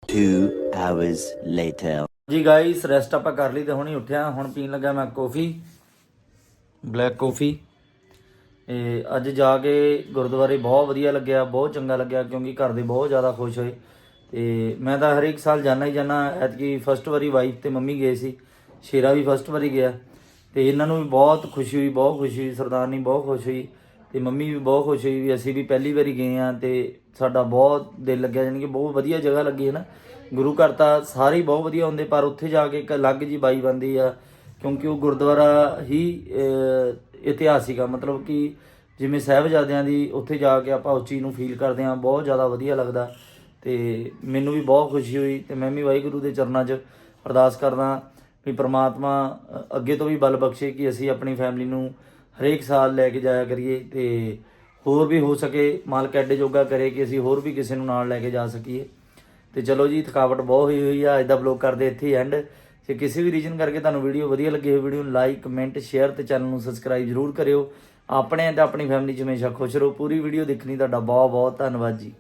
Two hours later. ਜੀ ਗਾਈਸ ਰੈਸਟ ਆਪਾਂ ਕਰ ਲਈ ਤੇ ਹੁਣੀ ਉੱਠਿਆ। ਹੁਣ ਪੀਣ ਲੱਗਾ ਮੈਂ ਕਾਫੀ ਬਲੈਕ ਕਾਫੀ ਇਹ ਅੱਜ ਜਾ ਕੇ ਗੁਰਦੁਆਰੇ ਬਹੁਤ ਵਧੀਆ ਲੱਗਿਆ ਬਹੁਤ ਚੰਗਾ ਲੱਗਿਆ ਕਿਉਂਕਿ ਘਰ ਦੇ ਬਹੁਤ ਜ਼ਿਆਦਾ ਖੁਸ਼ ਹੋਏ। ਤੇ ਮੈਂ ਤਾਂ ਹਰੇਕ ਸਾਲ ਜਾਣਾ ਹੀ ਜਾਣਾ ਐਤਕੀ ਫਸਟ ਵਾਰੀ ਵਾਈਫ ਤੇ ਮੰਮੀ ਗਏ ਸੀ। ਸ਼ੇਰਾ ਵੀ ਫਸਟ ਵਾਰੀ ਗਿਆ। ਤੇ ਇਹਨਾਂ ਨੂੰ ਵੀ ਬਹੁਤ ਖੁਸ਼ੀ ਹੋਈ, ਬਹੁਤ ਖੁਸ਼ੀ ਹੋਈ ਸਰਦਾਰਨੀ ਬਹੁਤ ਖੁਸ਼ ਹੋਈ ਤੇ ਮੰਮੀ ਵੀ ਬਹੁਤ ਖੁਸ਼ ਹੋਈ ਵੀ ਅਸੀਂ ਵੀ ਪਹਿਲੀ ਵਾਰੀ ਗਏ ਆ ਤੇ ਸਾਡਾ ਬਹੁਤ ਦਿਲ ਲੱਗਿਆ ਯਾਨੀ ਕਿ ਬਹੁਤ ਵਧੀਆ ਜਗ੍ਹਾ ਲੱਗੀ ਹੈ ਨਾ। ਗੁਰੂ ਘਰ ਤਾਂ ਸਾਰੇ ਹੀ ਬਹੁਤ ਵਧੀਆ ਹੁੰਦੇ, ਪਰ ਉੱਥੇ ਜਾ ਕੇ ਇੱਕ ਅਲੱਗ ਜੀ ਬਾਈ ਬੰਦੀ ਆ, ਕਿਉਂਕਿ ਉਹ ਗੁਰਦੁਆਰਾ ਹੀ ਇਤਿਹਾਸਿਕ ਆ। ਮਤਲਬ ਕਿ ਜਿਵੇਂ ਸਾਹਿਬਜ਼ਾਦਿਆਂ ਦੀ ਉੱਥੇ ਜਾ ਕੇ ਆਪਾਂ ਉਸ ਚੀਜ਼ ਨੂੰ ਫੀਲ ਕਰਦੇ ਆ ਬਹੁਤ ਜ਼ਿਆਦਾ ਵਧੀਆ ਲੱਗਦਾ। ਤੇ ਮੈਨੂੰ ਵੀ ਬਹੁਤ ਖੁਸ਼ੀ ਹੋਈ ਤੇ ਮੈਂ ਵੀ ਵਾਹਿਗੁਰੂ ਦੇ ਚਰਨਾਂ 'ਚ ਅਰਦਾਸ ਕਰਦਾ ਵੀ ਪ੍ਰਮਾਤਮਾ ਅੱਗੇ ਤੋਂ ਵੀ ਬਲ ਬਖਸ਼ੇ ਕਿ ਅਸੀਂ ਆਪਣੀ ਫੈਮਿਲੀ ਨੂੰ ਹਰੇਕ ਸਾਲ ਲੈ ਕੇ ਜਾਇਆ ਕਰੀਏ ਤੇ ਹੋਰ ਵੀ ਹੋ ਸਕੇ, ਮਾਲਕ ਐਡੇ ਜੋਗਾ ਕਰੇ ਕਿ ਅਸੀਂ ਹੋਰ ਵੀ ਕਿਸੇ ਨੂੰ ਨਾਲ ਲੈ ਕੇ ਜਾ ਸਕੀਏ। ਤੇ ਚਲੋ ਜੀ, ਥਕਾਵਟ ਬਹੁਤ ਹੋਈ ਹੋਈ ਆ, ਅੱਜ ਦਾ ਬਲੌਗ ਕਰਦੇ ਇੱਥੇ ਐਂਡ ਜੇ ਕਿਸੇ ਵੀ ਰੀਜਨ ਕਰਕੇ ਤੁਹਾਨੂੰ ਵੀਡੀਓ ਵਧੀਆ ਲੱਗੀ ਹੋਵੇ ਵੀਡੀਓ ਨੂੰ ਲਾਈਕ ਕਮੈਂਟ ਸ਼ੇਅਰ ਤੇ ਚੈਨਲ ਨੂੰ ਸਬਸਕ੍ਰਾਈਬ ਜ਼ਰੂਰ ਕਰਿਓ। ਆਪਣੇ ਤੇ ਆਪਣੀ ਫੈਮਿਲੀ ਚ ਹਮੇਸ਼ਾ ਖੁਸ਼ ਰਹੋ। ਪੂਰੀ ਵੀਡੀਓ ਦੇਖਣੀ ਤੁਹਾਡਾ ਬਹੁਤ ਬਹੁਤ ਧੰਨਵਾਦ ਜੀ।